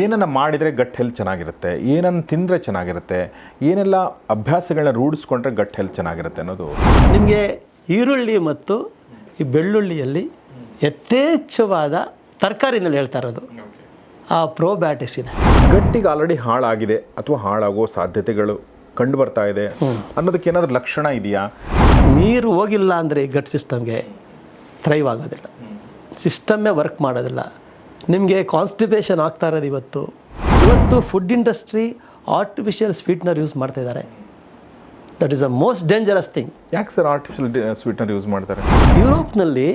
ಏನನ್ನ ಮಾಡಿದರೆ gut health ಚೆನ್ನಾಗಿರುತ್ತೆ ಏನನ್ನು ತಿಂದರೆ ಚೆನ್ನಾಗಿರುತ್ತೆ ಏನೆಲ್ಲ ಅಭ್ಯಾಸಗಳನ್ನ ರೂಢಿಸ್ಕೊಂಡ್ರೆ ಗಟ್ ಹೆಲ್ತ್ ಚೆನ್ನಾಗಿರುತ್ತೆ ಅನ್ನೋದು. ನಿಮಗೆ ಈರುಳ್ಳಿ ಮತ್ತು ಈ ಬೆಳ್ಳುಳ್ಳಿಯಲ್ಲಿ ಯಥೇಚ್ಛವಾದ ತರಕಾರಿನಲ್ಲಿ ಹೇಳ್ತಾ ಇರೋದು. ಆ ಪ್ರೋಬ್ಯಾಟಿಸ್ ಇದೆ. ಗಟ್ಟಿಗೆ ಆಲ್ರೆಡಿ ಹಾಳಾಗಿದೆ ಅಥವಾ ಹಾಳಾಗೋ ಸಾಧ್ಯತೆಗಳು ಕಂಡು ಬರ್ತಾ ಇದೆ ಅನ್ನೋದಕ್ಕೆ ಏನಾದರೂ ಲಕ್ಷಣ ಇದೆಯಾ? ನೀರು ಹೋಗಿಲ್ಲ ಅಂದರೆ ಈ ಗಟ್ ಸಿಸ್ಟಮ್ಗೆ ಥ್ರೈವ್ ಆಗೋದಿಲ್ಲ. ಸಿಸ್ಟಮ್ಮೇ ವರ್ಕ್ ಮಾಡೋದಿಲ್ಲ. ನಿಮಗೆ ಕಾನ್ಸ್ಟಿಪೇಷನ್ ಆಗ್ತಾ ಇರೋದು ಇವತ್ತು. ಇವತ್ತು food industry artificial sweetener use ಮಾಡ್ತಾ ಇದ್ದಾರೆ. That is a most dangerous thing ಯಾಕೆ ಸರ್ ಆರ್ಟಿಫಿಷಿಯಲ್ ಸ್ವೀಟ್ನರ್ ಯೂಸ್ ಮಾಡ್ತಾರೆ? ಯುರೋಪ್ನಲ್ಲಿ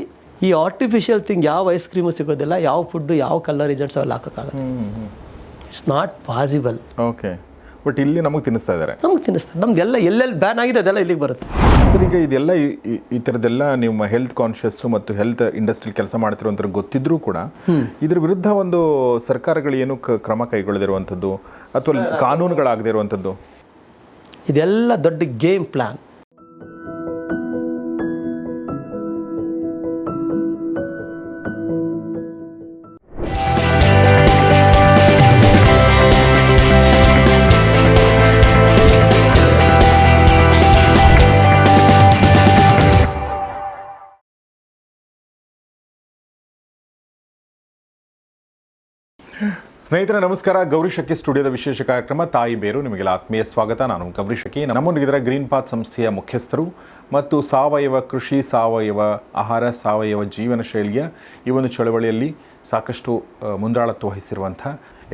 ಈ ಆರ್ಟಿಫಿಷಿಯಲ್ ಥಿಂಗ್ ಯಾವ ಐಸ್ ಕ್ರೀಮು ಸಿಗೋದಿಲ್ಲ ಯಾವ ಫುಡ್ಡು ಯಾವ ಕಲರ್ ರಿಸಲ್ಟ್ಸ್ ಅವೆಲ್ಲ ಹಾಕೋಕ್ಕಾಗುತ್ತೆ it's not possible okay but ಇಲ್ಲಿ ನಮಗೆ ತಿನ್ನಿಸ್ತಾ ಇದ್ದಾರೆ. ನಮ್ಗೆ ತಿನ್ನಿಸ್ತಾರೆ ನಮ್ಗೆಲ್ಲ ಎಲ್ಲೆಲ್ಲಿ ಬ್ಯಾನ್ ಆಗಿದೆ ಅದೆಲ್ಲ ಇಲ್ಲಿಗೆ ಬರುತ್ತೆ. ಸರ್ ಈಗ ಇದೆಲ್ಲ ಈ- ಥರದ್ದೆಲ್ಲ ನಿಮ್ಮ ಹೆಲ್ತ್ ಕಾನ್ಷಿಯಸ್ಸು ಮತ್ತು ಹೆಲ್ತ್ ಇಂಡಸ್ಟ್ರಿ ಕೆಲಸ ಮಾಡ್ತಿರುವಂಥದ್ದು ಗೊತ್ತಿದ್ರೂ ಕೂಡ ಇದ್ರ ವಿರುದ್ಧ ಒಂದು ಸರ್ಕಾರಗಳು ಏನು ಕ್ರಮ ಕೈಗೊಳ್ಳದಿರುವಂಥದ್ದು ಅಥವಾ ಕಾನೂನುಗಳಾಗದೇ ಇರುವಂಥದ್ದು ಇದೆಲ್ಲ ದೊಡ್ಡ ಗೇಮ್ ಪ್ಲಾನ್ ಸ್ನೇಹಿತರೆ ನಮಸ್ಕಾರ. ಗೌರಿ ಶಕಿ ಸ್ಟುಡಿಯೋದ ವಿಶೇಷ ಕಾರ್ಯಕ್ರಮ ತಾಯಿ ಬೇರು. ನಿಮಗೆಲ್ಲ ಆತ್ಮೀಯ ಸ್ವಾಗತ. ನಾನು ಗೌರಿ ಶಕಿ ನಮ್ಮೊಂದಿಗಿದ್ರೆ ಗ್ರೀನ್ ಪಾತ್ ಸಂಸ್ಥೆಯ ಮುಖ್ಯಸ್ಥರು ಮತ್ತು ಸಾವಯವ ಕೃಷಿ ಸಾವಯವ ಆಹಾರ ಸಾವಯವ ಜೀವನ ಶೈಲಿಯ ಈ ಒಂದು ಚಳವಳಿಯಲ್ಲಿ ಸಾಕಷ್ಟು ಮುಂದಾಳತ್ವ ವಹಿಸಿರುವಂಥ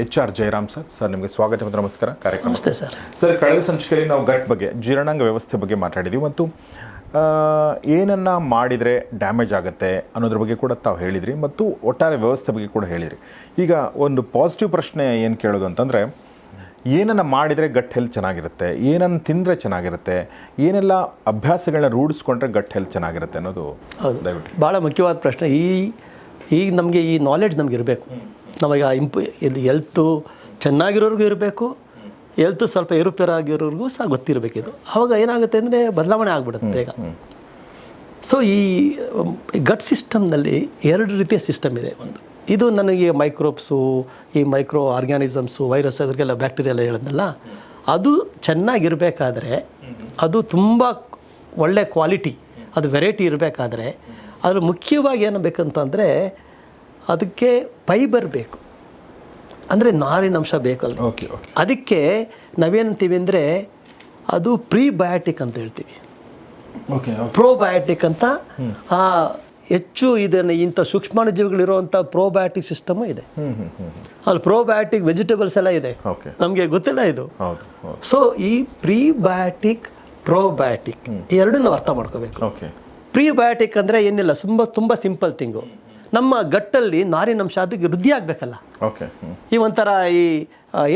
H R Jayaram sir. Sir ನಿಮಗೆ ಸ್ವಾಗತ ಮತ್ತು ನಮಸ್ಕಾರ. ಕಾರ್ಯಕ್ರಮ. ನಮಸ್ತೆ ಸರ್. ಸರ್ ಕಳೆದ ಸಂಚಿಕೆಯಲ್ಲಿ ನಾವು ಗಟ್ ಬಗ್ಗೆ ಜೀರ್ಣಾಂಗ ವ್ಯವಸ್ಥೆ ಬಗ್ಗೆ ಮಾತಾಡಿದ್ವಿ ಮತ್ತು ಏನನ್ನ ಮಾಡಿದರೆ ಡ್ಯಾಮೇಜ್ ಆಗುತ್ತೆ ಅನ್ನೋದ್ರ ಬಗ್ಗೆ ಕೂಡ ತಾವು ಹೇಳಿದ್ರಿ ಮತ್ತು ಒಟ್ಟಾರೆ ವ್ಯವಸ್ಥೆ ಬಗ್ಗೆ ಕೂಡ ಹೇಳಿದ್ರಿ. ಈಗ ಒಂದು ಪಾಸಿಟಿವ್ ಪ್ರಶ್ನೆ ಏನು ಕೇಳೋದು ಅಂತಂದರೆ ಏನನ್ನು ಮಾಡಿದರೆ ಗಟ್ ಹೆಲ್ತ್ ಚೆನ್ನಾಗಿರುತ್ತೆ ಏನನ್ನು ತಿಂದರೆ ಚೆನ್ನಾಗಿರುತ್ತೆ ಏನೆಲ್ಲ ಅಭ್ಯಾಸಗಳನ್ನ ರೂಢಿಸ್ಕೊಂಡ್ರೆ ಗಟ್ ಹೆಲ್ತ್ ಚೆನ್ನಾಗಿರುತ್ತೆ ಅನ್ನೋದು ದಯವಿಟ್ಟು ಭಾಳ ಮುಖ್ಯವಾದ ಪ್ರಶ್ನೆ. ಈ ಈಗ ನಮಗೆ ಈ ನಾಲೆಡ್ಜ್ ನಮಗಿರಬೇಕು ಇರಬೇಕು. ನಮಗೆ ಇಂಪು ಇದು ಹೆಲ್ತು ಚೆನ್ನಾಗಿರೋರಿಗೂ ಇರಬೇಕು ಎಲ್ತು ಸ್ವಲ್ಪ ಏರುಪೇರಾಗಿರೋರ್ಗೂ ಸಹ ಗೊತ್ತಿರಬೇಕು ಇದು ಆವಾಗ ಏನಾಗುತ್ತೆ ಅಂದರೆ ಬದಲಾವಣೆ ಆಗ್ಬಿಡುತ್ತೆ ಬೇಗ ಸೊ ಈ ಗಟ್ ಸಿಸ್ಟಮ್ನಲ್ಲಿ ಎರಡು ರೀತಿಯ ಸಿಸ್ಟಮ್ ಇದೆ ಒಂದು. ಇದು ನನಗೆ ಮೈಕ್ರೋಬ್ಸು ಈ ಮೈಕ್ರೋ ಆರ್ಗ್ಯಾನಿಸಮ್ಸು ವೈರಸ್ ಅದಕ್ಕೆಲ್ಲ ಬ್ಯಾಕ್ಟೀರಿಯಾ ಎಲ್ಲ ಹೇಳಿದ್ನಲ್ಲ ಅದು ಚೆನ್ನಾಗಿರಬೇಕಾದ್ರೆ ಅದು ತುಂಬ ಒಳ್ಳೆ ಕ್ವಾಲಿಟಿ ಅದು ವೆರೈಟಿ ಇರಬೇಕಾದ್ರೆ ಅದ್ರ ಮುಖ್ಯವಾಗಿ ಏನು ಬೇಕಂತಂದರೆ ಅದಕ್ಕೆ ಫೈಬರ್ ಬೇಕು. ಅಂದರೆ ನಾರಿನಂಶ ಬೇಕಲ್ಲ ಓಕೆ ಓಕೆ ಅದಕ್ಕೆ ನಾವೇನಂತೀವಿ ಅಂದರೆ ಅದು ಪ್ರೀಬಯಾಟಿಕ್ ಅಂತ ಹೇಳ್ತೀವಿ. ಓಕೆ ಪ್ರೋಬಯಾಟಿಕ್ ಅಂತ ಆ ಹೆಚ್ಚು ಇದನ್ನು ಇಂಥ ಸೂಕ್ಷ್ಮಾಣುಜೀವಿಗಳಿರುವಂಥ ಪ್ರೋಬಯಾಟಿಕ್ ಸಿಸ್ಟಮು ಇದೆ. ಅಲ್ಲಿ ಪ್ರೋಬಯಾಟಿಕ್ ವೆಜಿಟೇಬಲ್ಸ್ ಎಲ್ಲ ಇದೆ. ಓಕೆ ನಮಗೆ ಗೊತ್ತಿಲ್ಲ ಇದು. ಸೊ ಈ ಪ್ರೀಬಯಾಟಿಕ್ ಪ್ರೋಬಯಾಟಿಕ್ ಎರಡೂ ನಾವು ಅರ್ಥ ಮಾಡ್ಕೋಬೇಕು. ಓಕೆ ಪ್ರೀಬಯಾಟಿಕ್ ಅಂದರೆ ಏನಿಲ್ಲ ತುಂಬ ತುಂಬ ಸಿಂಪಲ್ ಥಿಂಗು ನಮ್ಮ ಗಟ್ಟಲ್ಲಿ ನಾರಿನಂಶ ಅದಕ್ಕೆ ವೃದ್ಧಿ ಆಗಬೇಕಲ್ಲ. ಓಕೆ ಈ ಒಂಥರ ಈ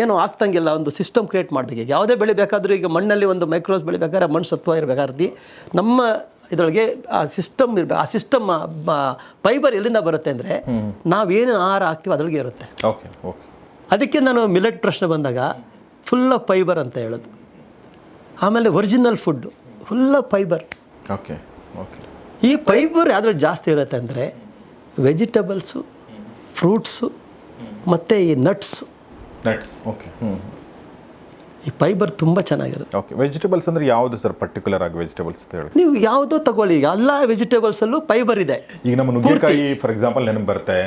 ಏನು ಆಗ್ತಂಗಿಲ್ಲ ಒಂದು ಸಿಸ್ಟಮ್ ಕ್ರಿಯೇಟ್ ಮಾಡಬೇಕು. ಯಾವುದೇ ಬೆಳೆ ಬೇಕಾದರೂ ಈಗ ಮಣ್ಣಲ್ಲಿ ಒಂದು ಮೈಕ್ರೋಸ್ ಬೆಳಿಬೇಕಾದ್ರೆ ಮಣ್ಣು ಸತ್ವ ಇರಬೇಕಾದ್ರೆ ನಮ್ಮ ಇದರೊಳಗೆ ಆ ಸಿಸ್ಟಮ್ ಇರಬೇಕು ಆ ಸಿಸ್ಟಮ್ ಫೈಬರ್ ಎಲ್ಲಿಂದ ಬರುತ್ತೆ ಅಂದರೆ ನಾವೇನು ಆಹಾರ ಹಾಕ್ತೀವಿ ಅದ್ರೊಳಗೆ ಇರುತ್ತೆ. ಓಕೆ ಓಕೆ ಅದಕ್ಕೆ ನಾನು ಮಿಲೆಟ್ ಪ್ರಶ್ನೆ ಬಂದಾಗ ಫುಲ್ ಆಫ್ ಫೈಬರ್ ಅಂತ ಹೇಳೋದು. ಆಮೇಲೆ original food full of fibre okay okay ಈ ಫೈಬರ್ ಯಾವ್ದ್ರಲ್ಲಿ ಜಾಸ್ತಿ ಇರುತ್ತೆ ಅಂದರೆ ವೆಜಿಟಬಲ್ಸು ಫ್ರೂಟ್ಸು ಮತ್ತು ಈ ನಟ್ಸು ನಟ್ಸ್ ಓಕೆ ಈ ಫೈಬರ್ ತುಂಬ ಚೆನ್ನಾಗಿರುತ್ತೆ. ಓಕೆ ವೆಜಿಟೇಬಲ್ಸ್ ಅಂದರೆ ಯಾವುದು ಸರ್ ಪರ್ಟಿಕ್ಯುಲರ್ ಆಗಿ ವೆಜಿಟೇಬಲ್ಸ್ ಅಂತ ಹೇಳಿ? ನೀವು ಯಾವುದೋ ತಗೊಳ್ಳಿ ಎಲ್ಲ ವೆಜಿಟೇಬಲ್ಸಲ್ಲೂ ಫೈಬರ್ ಇದೆ. ಈಗ ನಮ್ಮ ನುಗ್ಗೆಕಾಯಿ ಫಾರ್ ಎಕ್ಸಾಂಪಲ್ ನೆನಪು ಬರುತ್ತೆ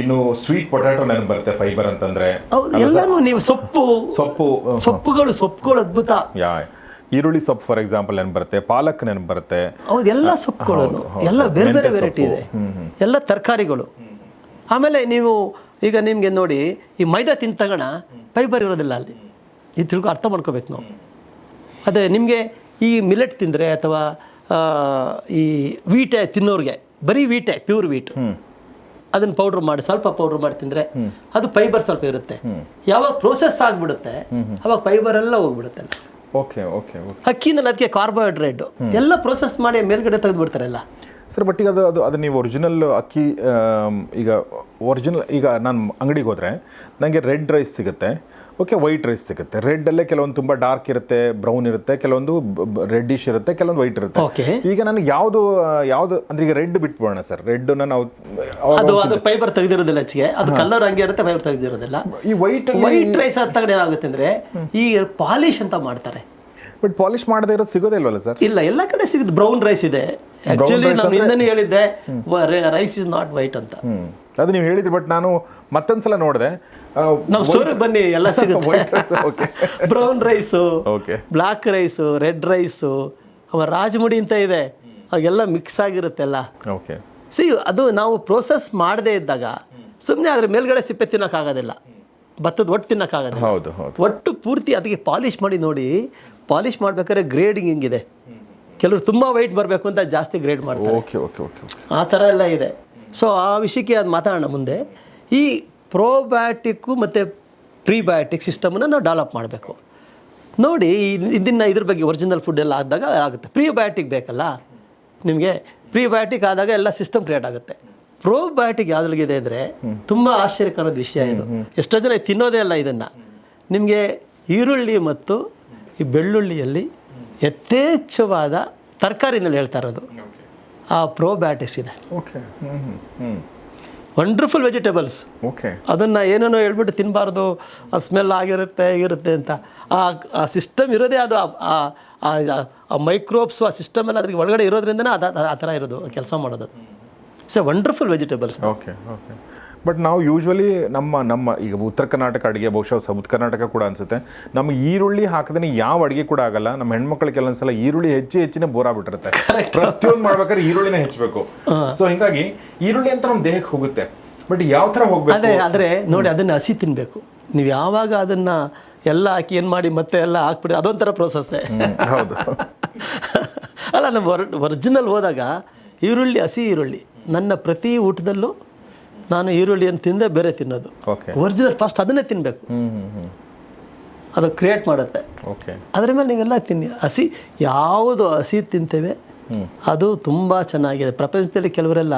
ಇನ್ನು ಸ್ವೀಟ್ ಪೊಟ್ಯಾಟೊ ನೆನಪು ಬರುತ್ತೆ ಫೈಬರ್ ಅಂತಂದರೆ. ಹೌದು ಎಲ್ಲನೂ ನೀವು ಸೊಪ್ಪು ಸೊಪ್ಪು ಸೊಪ್ಪುಗಳು ಸೊಪ್ಪುಗಳು ಅದ್ಭುತ. ಯಾ. ಈರುಳ್ಳಿ ಸೊಪ್ಪು ಫಾರ್ ಎಕ್ಸಾಂಪಲ್ ನೆನಪು ಬರುತ್ತೆ? ಪಾಲಕ್ ನೆನಪು ಬರುತ್ತೆ? ಹೌದು ಎಲ್ಲ ಸೊಪ್ಪುಗಳು. ಎಲ್ಲ ಬೇರೆ ಬೇರೆ ವೆರೈಟಿ ಇದೆ. ಎಲ್ಲ ತರಕಾರಿಗಳು. ಆಮೇಲೆ ನೀವು ಈಗ ನಿಮಗೆ ನೋಡಿ ಈ ಮೈದಾ ತಿಂದ ತಗೋಣ ಫೈಬರ್ ಇರೋದಿಲ್ಲ ಅಲ್ಲಿ. ಇದು ತಿಳ್ಕೊ ಅರ್ಥ ಮಾಡ್ಕೋಬೇಕು ನಾವು. ಅದೇ ನಿಮಗೆ ಈ ಮಿಲೆಟ್ ತಿಂದರೆ ಅಥವಾ ಈ ವೀಟೆ ತಿನ್ನೋರಿಗೆ ಬರೀ ವೀಟೆ ಪ್ಯೂರ್ ವೀಟ್ ಅದನ್ನು ಪೌಡ್ರ್ ಮಾಡಿ ಸ್ವಲ್ಪ ಪೌಡ್ರ್ ಮಾಡಿ ತಿಂದರೆ ಅದು ಫೈಬರ್ ಸ್ವಲ್ಪ ಇರುತ್ತೆ. ಯಾವಾಗ ಪ್ರೋಸೆಸ್ ಆಗಿಬಿಡುತ್ತೆ ಅವಾಗ ಫೈಬರ್ ಎಲ್ಲ ಹೋಗ್ಬಿಡುತ್ತೆ. ಓಕೆ ಓಕೆ ಅಕ್ಕಿನಲ್ಲಿ ಅದಕ್ಕೆ ಕಾರ್ಬೋಹೈಡ್ರೇಟ್ ಎಲ್ಲ ಪ್ರೊಸೆಸ್ ಮಾಡಿ ಮೇಲ್ಗಡೆ ತೆಗೆದುಬಿಡ್ತಾರಲ್ಲ. ಸರ್ ಬಟ್ ಈಗ ಅದು ಅದು ಅದು ನೀವು ಒರಿಜಿನಲ್ ಅಕ್ಕಿ ಈಗ ಒರಿಜಿನಲ್ ಈಗ ನಾನು ಅಂಗಡಿಗೆ ಹೋದರೆ ನನಗೆ ರೆಡ್ ರೈಸ್ ಸಿಗುತ್ತೆ. ಓಕೆ ವೈಟ್ ರೈಸ್ ಸಿಗುತ್ತೆ. ರೆಡ್ಡಲ್ಲೇ ಕೆಲವೊಂದು ತುಂಬಾ ಡಾರ್ಕ್ ಇರುತ್ತೆ ಬ್ರೌನ್ ಇರುತ್ತೆ ಕೆಲವೊಂದು ರೆಡ್ಡಿಶ್ ಇರುತ್ತೆ ಕೆಲವೊಂದು ವೈಟ್ ಇರುತ್ತೆ. ಈಗ ನನಗೆ ಯಾವುದು ಯಾವುದು ಅಂದ್ರೆ ಈಗ ರೆಡ್ ಬಿಟ್ಬಿಡೋಣ ಸರ್ ರೆಡ್ನ ನಾವು ಅದು ಅದು ಫೈಬರ್ ತೆಗೆದಿರೋದಿಲ್ಲ ಹೆಚ್ಚಿಗೆ. ಅದು ಕಲರ್ ಹಂಗೆ ಇರುತ್ತೆ ಫೈಬರ್ ತೆಗೆದಿರೋದಿಲ್ಲ. ಈ ವೈಟ್ ವೈಟ್ ರೈಸ್ ಆದ ತಗೊಂಡು ಏನಾಗುತ್ತೆ ಅಂದ್ರೆ ಈ ಪಾಲಿಶ್ ಅಂತ ಮಾಡ್ತಾರೆ. ಬಟ್ ಪಾಲಿಶ್ ಮಾಡದೇ ಇರೋದು ಸಿಗೋದೇ ಇಲ್ವಲ್ಲ ಸರ್ ಇಲ್ಲ ಎಲ್ಲ ಕಡೆ ಸಿಗುತ್ತೆ. ಬ್ರೌನ್ ರೈಸ್ ಇದೆ. ಆಕ್ಚುಲಿ ನಾನು ಹಿಂದನೇ ಹೇಳಿದ್ದೆ ರೈಸ್ ಇಸ್ ನಾಟ್ ವೈಟ್ ಅಂತ. ಅದು ನೀವು ಹೇಳಿದ್ರಿ ಬಟ್ ನಾನು ಮತ್ತೊಂದ್ಸಲ ನೋಡಿದೆ. ನಾವು ಸ್ಟೋರಿಗೆ ಬನ್ನಿ ಎಲ್ಲ ಸಿಗುತ್ತೆ. Brown rice okay black rice red rice ಅವ ರಾಜಮುಡಿ ಅಂತ ಇದೆ. ಅವೆಲ್ಲ ಮಿಕ್ಸ್ ಆಗಿರುತ್ತೆಲ್ಲ ಓಕೆ ಸಿ ಅದು ನಾವು ಪ್ರೋಸೆಸ್ ಮಾಡದೇ ಇದ್ದಾಗ ಸುಮ್ಮನೆ ಅದ್ರ ಮೇಲ್ಗಡೆ ಸಿಪ್ಪೆ ತಿನ್ನೋಕ್ಕಾಗೋದಿಲ್ಲ ಭತ್ತದ ಒಟ್ಟು ತಿನ್ನೋಕ್ಕಾಗೋದಿಲ್ಲ ಹೌದು ಹೌದು. ಒಟ್ಟು ಪೂರ್ತಿ ಅದಕ್ಕೆ ಪಾಲಿಶ್ ಮಾಡಿ ನೋಡಿ ಪಾಲಿಶ್ ಮಾಡ್ಬೇಕಾದ್ರೆ ಗ್ರೇಡಿಂಗ್ ಹಿಂಗಿದೆ. ಕೆಲವರು ತುಂಬ ವೈಟ್ ಬರಬೇಕು ಅಂತ ಜಾಸ್ತಿ ಗ್ರೇಡ್ ಮಾಡ್ತಾರೆ. ಓಕೆ ಓಕೆ ಓಕೆ ಆ ಥರ ಎಲ್ಲ ಇದೆ. ಸೊ ಆ ವಿಷಯಕ್ಕೆ ಅದು ಮಾತಾಡೋಣ ಮುಂದೆ. ಈ ಪ್ರೋಬಯಾಟಿಕ್ಕು ಮತ್ತು ಪ್ರೀಬಯಾಟಿಕ್ ಸಿಸ್ಟಮನ್ನು ನಾವು ಡೆವಲಪ್ ಮಾಡಬೇಕು. ನೋಡಿ ಇದನ್ನು ಇದ್ರ ಬಗ್ಗೆ ಒರಿಜಿನಲ್ ಫುಡ್ ಎಲ್ಲ ಆದಾಗ ಆಗುತ್ತೆ. ಪ್ರೀಬಯಾಟಿಕ್ ಬೇಕಲ್ಲ? ನಿಮಗೆ ಪ್ರೀಬಯಾಟಿಕ್ ಆದಾಗ ಎಲ್ಲ ಸಿಸ್ಟಮ್ ಕ್ರಿಯೇಟ್ ಆಗುತ್ತೆ. ಪ್ರೋಬಯಾಟಿಕ್ ಯಾವ್ದ್ರಲ್ಲಿದೆ ಅಂದರೆ ತುಂಬ ಆಶ್ಚರ್ಯಕರದ ವಿಷಯ ಇದು. ಎಷ್ಟೋ ಜನ ತಿನ್ನೋದೇ ಅಲ್ಲ ಇದನ್ನು. ನಿಮಗೆ ಈರುಳ್ಳಿ ಮತ್ತು ಈ ಬೆಳ್ಳುಳ್ಳಿಯಲ್ಲಿ ಯಥೇಚ್ಛವಾದ ತರಕಾರಿನಲ್ಲಿ ಹೇಳ್ತಾ ಇರೋದು. ಆ ಪ್ರೋಬ್ಯಾಟಿಸ್ ಇದೆ. ಓಕೆ. Wonderful vegetables okay. ಅದನ್ನು ಏನೇನೋ ಹೇಳ್ಬಿಟ್ಟು ತಿನ್ನಬಾರ್ದು ಅದು ಸ್ಮೆಲ್ ಆಗಿರುತ್ತೆ ಇರುತ್ತೆ ಅಂತ. ಆ ಆ ಸಿಸ್ಟಮ್ ಇರೋದೇ ಅದು. ಆ- ಮೈಕ್ರೋಬ್ಸ್ ಆ ಸಿಸ್ಟಮ್ ಎಲ್ಲ ಅದಕ್ಕೆ ಒಳಗಡೆ ಇರೋದ್ರಿಂದನೇ ಅದು ಆ ಥರ ಇರೋದು ಕೆಲಸ ಮಾಡೋದು. So wonderful vegetables okay okay. But ನಾವು ಯೂಶ್ವಲಿ ನಮ್ಮ ನಮ್ಮ ಈಗ ಉತ್ತರ ಕರ್ನಾಟಕ ಅಡುಗೆ ಬಹುಶಃ ಸೌತ್ ಕರ್ನಾಟಕ ಕೂಡ ಅನ್ಸುತ್ತೆ. ನಮ್ಮ ಈರುಳ್ಳಿ ಹಾಕದೇ ಯಾವ ಅಡುಗೆ ಕೂಡ ಆಗಲ್ಲ. ನಮ್ಮ ಹೆಣ್ಮಕ್ಳು ಕೆಲವೊಂದ್ಸಲ ಈರುಳ್ಳಿ ಹೆಚ್ಚು ಹೆಚ್ಚಿನ ಬೋರ್ ಆಗ್ಬಿಟ್ಟಿರುತ್ತೆ. ಪ್ರತಿಯೊಂದು ಮಾಡ್ಬೇಕಾದ್ರೆ ಈರುಳ್ಳಿನ ಹೆಚ್ಚಬೇಕು. ಸೊ ಹಿಂಗಾಗಿ ಈರುಳ್ಳಿ ಅಂತ ನಮ್ಮ ದೇಹಕ್ಕೆ ಹೋಗುತ್ತೆ. ಬಟ್ ಯಾವ ಥರ ಹೋಗ್ಬೇಕು? ಅದೇ ಆದರೆ ನೋಡಿ ಅದನ್ನು ಹಸಿ ತಿನ್ನಬೇಕು ನೀವು ಯಾವಾಗ ಅದನ್ನು ಎಲ್ಲ ಹಾಕಿ ಏನು ಮಾಡಿ ಮತ್ತೆ ಎಲ್ಲ ಹಾಕ್ಬಿಡಿ ಅದೊಂಥರ ಪ್ರೋಸೆಸ್ಸೇ ಹೌದು. ಅಲ್ಲ ನಮ್ಮ ಒರಿಜಿನಲ್ ಹೋದಾಗ ಈರುಳ್ಳಿ ಹಸಿ ಈರುಳ್ಳಿ. ನನ್ನ ಪ್ರತಿ ಊಟದಲ್ಲೂ ನಾನು ಈರುಳ್ಳಿಯನ್ನು ತಿಂದೆ ಬೇರೆ ತಿನ್ನೋದು. ಒರಿಜಿನಲ್ ಫಸ್ಟ್ ಅದನ್ನೇ ತಿನ್ನಬೇಕು ಅದು ಕ್ರಿಯೇಟ್ ಮಾಡುತ್ತೆ. ಅದ್ರ ಮೇಲೆ ನೀವೆಲ್ಲ ತಿನ್ನಿ. ಹಸಿ ಯಾವುದು ಹಸಿ ತಿಂತೇವೆ ಅದು ತುಂಬ ಚೆನ್ನಾಗಿದೆ. ಪ್ರಪಂಚದಲ್ಲಿ ಕೆಲವರೆಲ್ಲ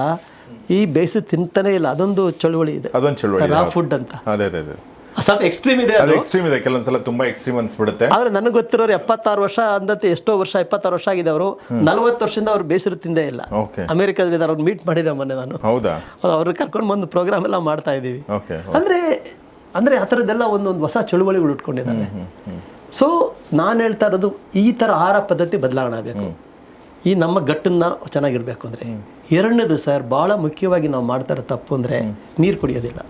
ಈ ಬೇಯಿಸಿ ತಿಂತಾನೆ ಇಲ್ಲ. ಅದೊಂದು ಚಳುವಳಿ ಇದೆ. ರಾ ಫುಡ್ ಅಂತ. ಅದೇ ಅದೇ ಅದೇ. ಸ್ವಲ್ಪ ಎಕ್ಸ್ಟ್ರೀಮ್ ಇದೆ ಅದು ಎಕ್ಸ್ಟ್ರೀಮ್ ಇದೆ. ಕೆಲವೊಂದ್ಸಲ ತುಂಬಾ ಎಕ್ಸ್ಟ್ರೀಮ್ ಅನ್ಸ್ಬಿಡುತ್ತೆ. ಆದ್ರೆ ನನಗೆ ಗೊತ್ತಿರೋರು ಎಪ್ಪತ್ತಾರು ವರ್ಷ ಅಂದತೆ ಎಷ್ಟೋ ವರ್ಷ ಎಪ್ಪತ್ತಾರು ವರ್ಷ ಆಗಿದೆ ಅವರು. ನಲವತ್ತು ವರ್ಷದಿಂದ ಅವ್ರು ಬೇಸಿರು ತಿಂದೇ ಇಲ್ಲ. ಅಮೆರಿಕದಲ್ಲಿ ಅವ್ರು ಮೀಟ್ ಮಾಡಿದೆ ಮೊನ್ನೆ ನಾನು. ಹೌದಾ? ಅವ್ರನ್ನ ಕರ್ಕೊಂಡು ಬಂದು ಪ್ರೋಗ್ರಾಮ್ ಎಲ್ಲ ಮಾಡ್ತಾ ಇದ್ದೀವಿ. ಅಂದ್ರೆ ಅಂದ್ರೆ ಆ ಥರದ್ದೆಲ್ಲ ಒಂದೊಂದು ಹೊಸ ಚಳುವಳಿಗಳು ಉಟ್ಕೊಂಡಿದ್ದಾರೆ. ಸೊ ನಾನು ಹೇಳ್ತಾ ಇರೋದು ಈ ಥರ ಆಹಾರ ಪದ್ಧತಿ ಬದಲಾವಣೆ ಆಗಬೇಕು. ಈ ನಮ್ಮ ಗಟ್ಟನ್ನ ಚೆನ್ನಾಗಿರ್ಬೇಕು ಅಂದರೆ. ಎರಡನೇದು ಸರ್ ಭಾಳ ಮುಖ್ಯವಾಗಿ ನಾವು ಮಾಡ್ತಾ ಇರೋ ತಪ್ಪು ಅಂದ್ರೆ ನೀರು ಕುಡಿಯೋದಿಲ್ಲ.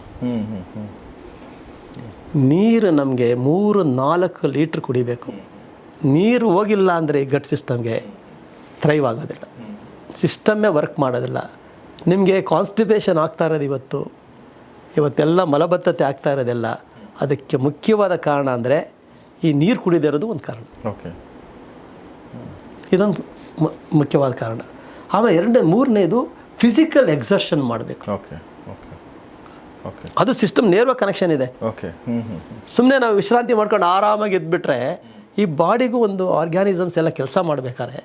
ನೀರು ನಮಗೆ ಮೂರು ನಾಲ್ಕು ಲೀಟ್ರ್ ಕುಡಿಬೇಕು. ನೀರು ಹೋಗಿಲ್ಲ ಅಂದರೆ ಈ ಗಟ್ ಸಿಸ್ಟಮ್ಗೆ ಥ್ರೈವ್ ಆಗೋದಿಲ್ಲ. ಸಿಸ್ಟಮ್ಮೇ ವರ್ಕ್ ಮಾಡೋದಿಲ್ಲ. ನಿಮಗೆ ಕಾನ್ಸ್ಟಿಪೇಷನ್ ಆಗ್ತಾ ಇರೋದು ಇವತ್ತು. ಇವತ್ತೆಲ್ಲ ಮಲಬದ್ಧತೆ ಆಗ್ತಾ ಇರೋದಿಲ್ಲ. ಅದಕ್ಕೆ ಮುಖ್ಯವಾದ ಕಾರಣ ಅಂದರೆ ಈ ನೀರು ಕುಡಿದೇ ಇರೋದು ಒಂದು ಕಾರಣ. ಓಕೆ ಇದೊಂದು ಮುಖ್ಯವಾದ ಕಾರಣ. ಆಮೇಲೆ ಎರಡನೇ ಮೂರನೇದು ಫಿಸಿಕಲ್ ಎಕ್ಸರ್ಷನ್ ಮಾಡಬೇಕು. ಓಕೆ ಅದು ಸಿಸ್ಟಮ್ ನೇರವಾಗಿ ಕನೆಕ್ಷನ್ ಇದೆ. ಓಕೆ ಸುಮ್ಮನೆ ನಾವು ವಿಶ್ರಾಂತಿ ಮಾಡ್ಕೊಂಡು ಆರಾಮಾಗಿ ಎದ್ಬಿಟ್ರೆ ಈ ಬಾಡಿಗೂ ಒಂದು ಆರ್ಗ್ಯಾನಿಸಮ್ಸ್ ಎಲ್ಲ ಕೆಲಸ ಮಾಡಬೇಕಾದ್ರೆ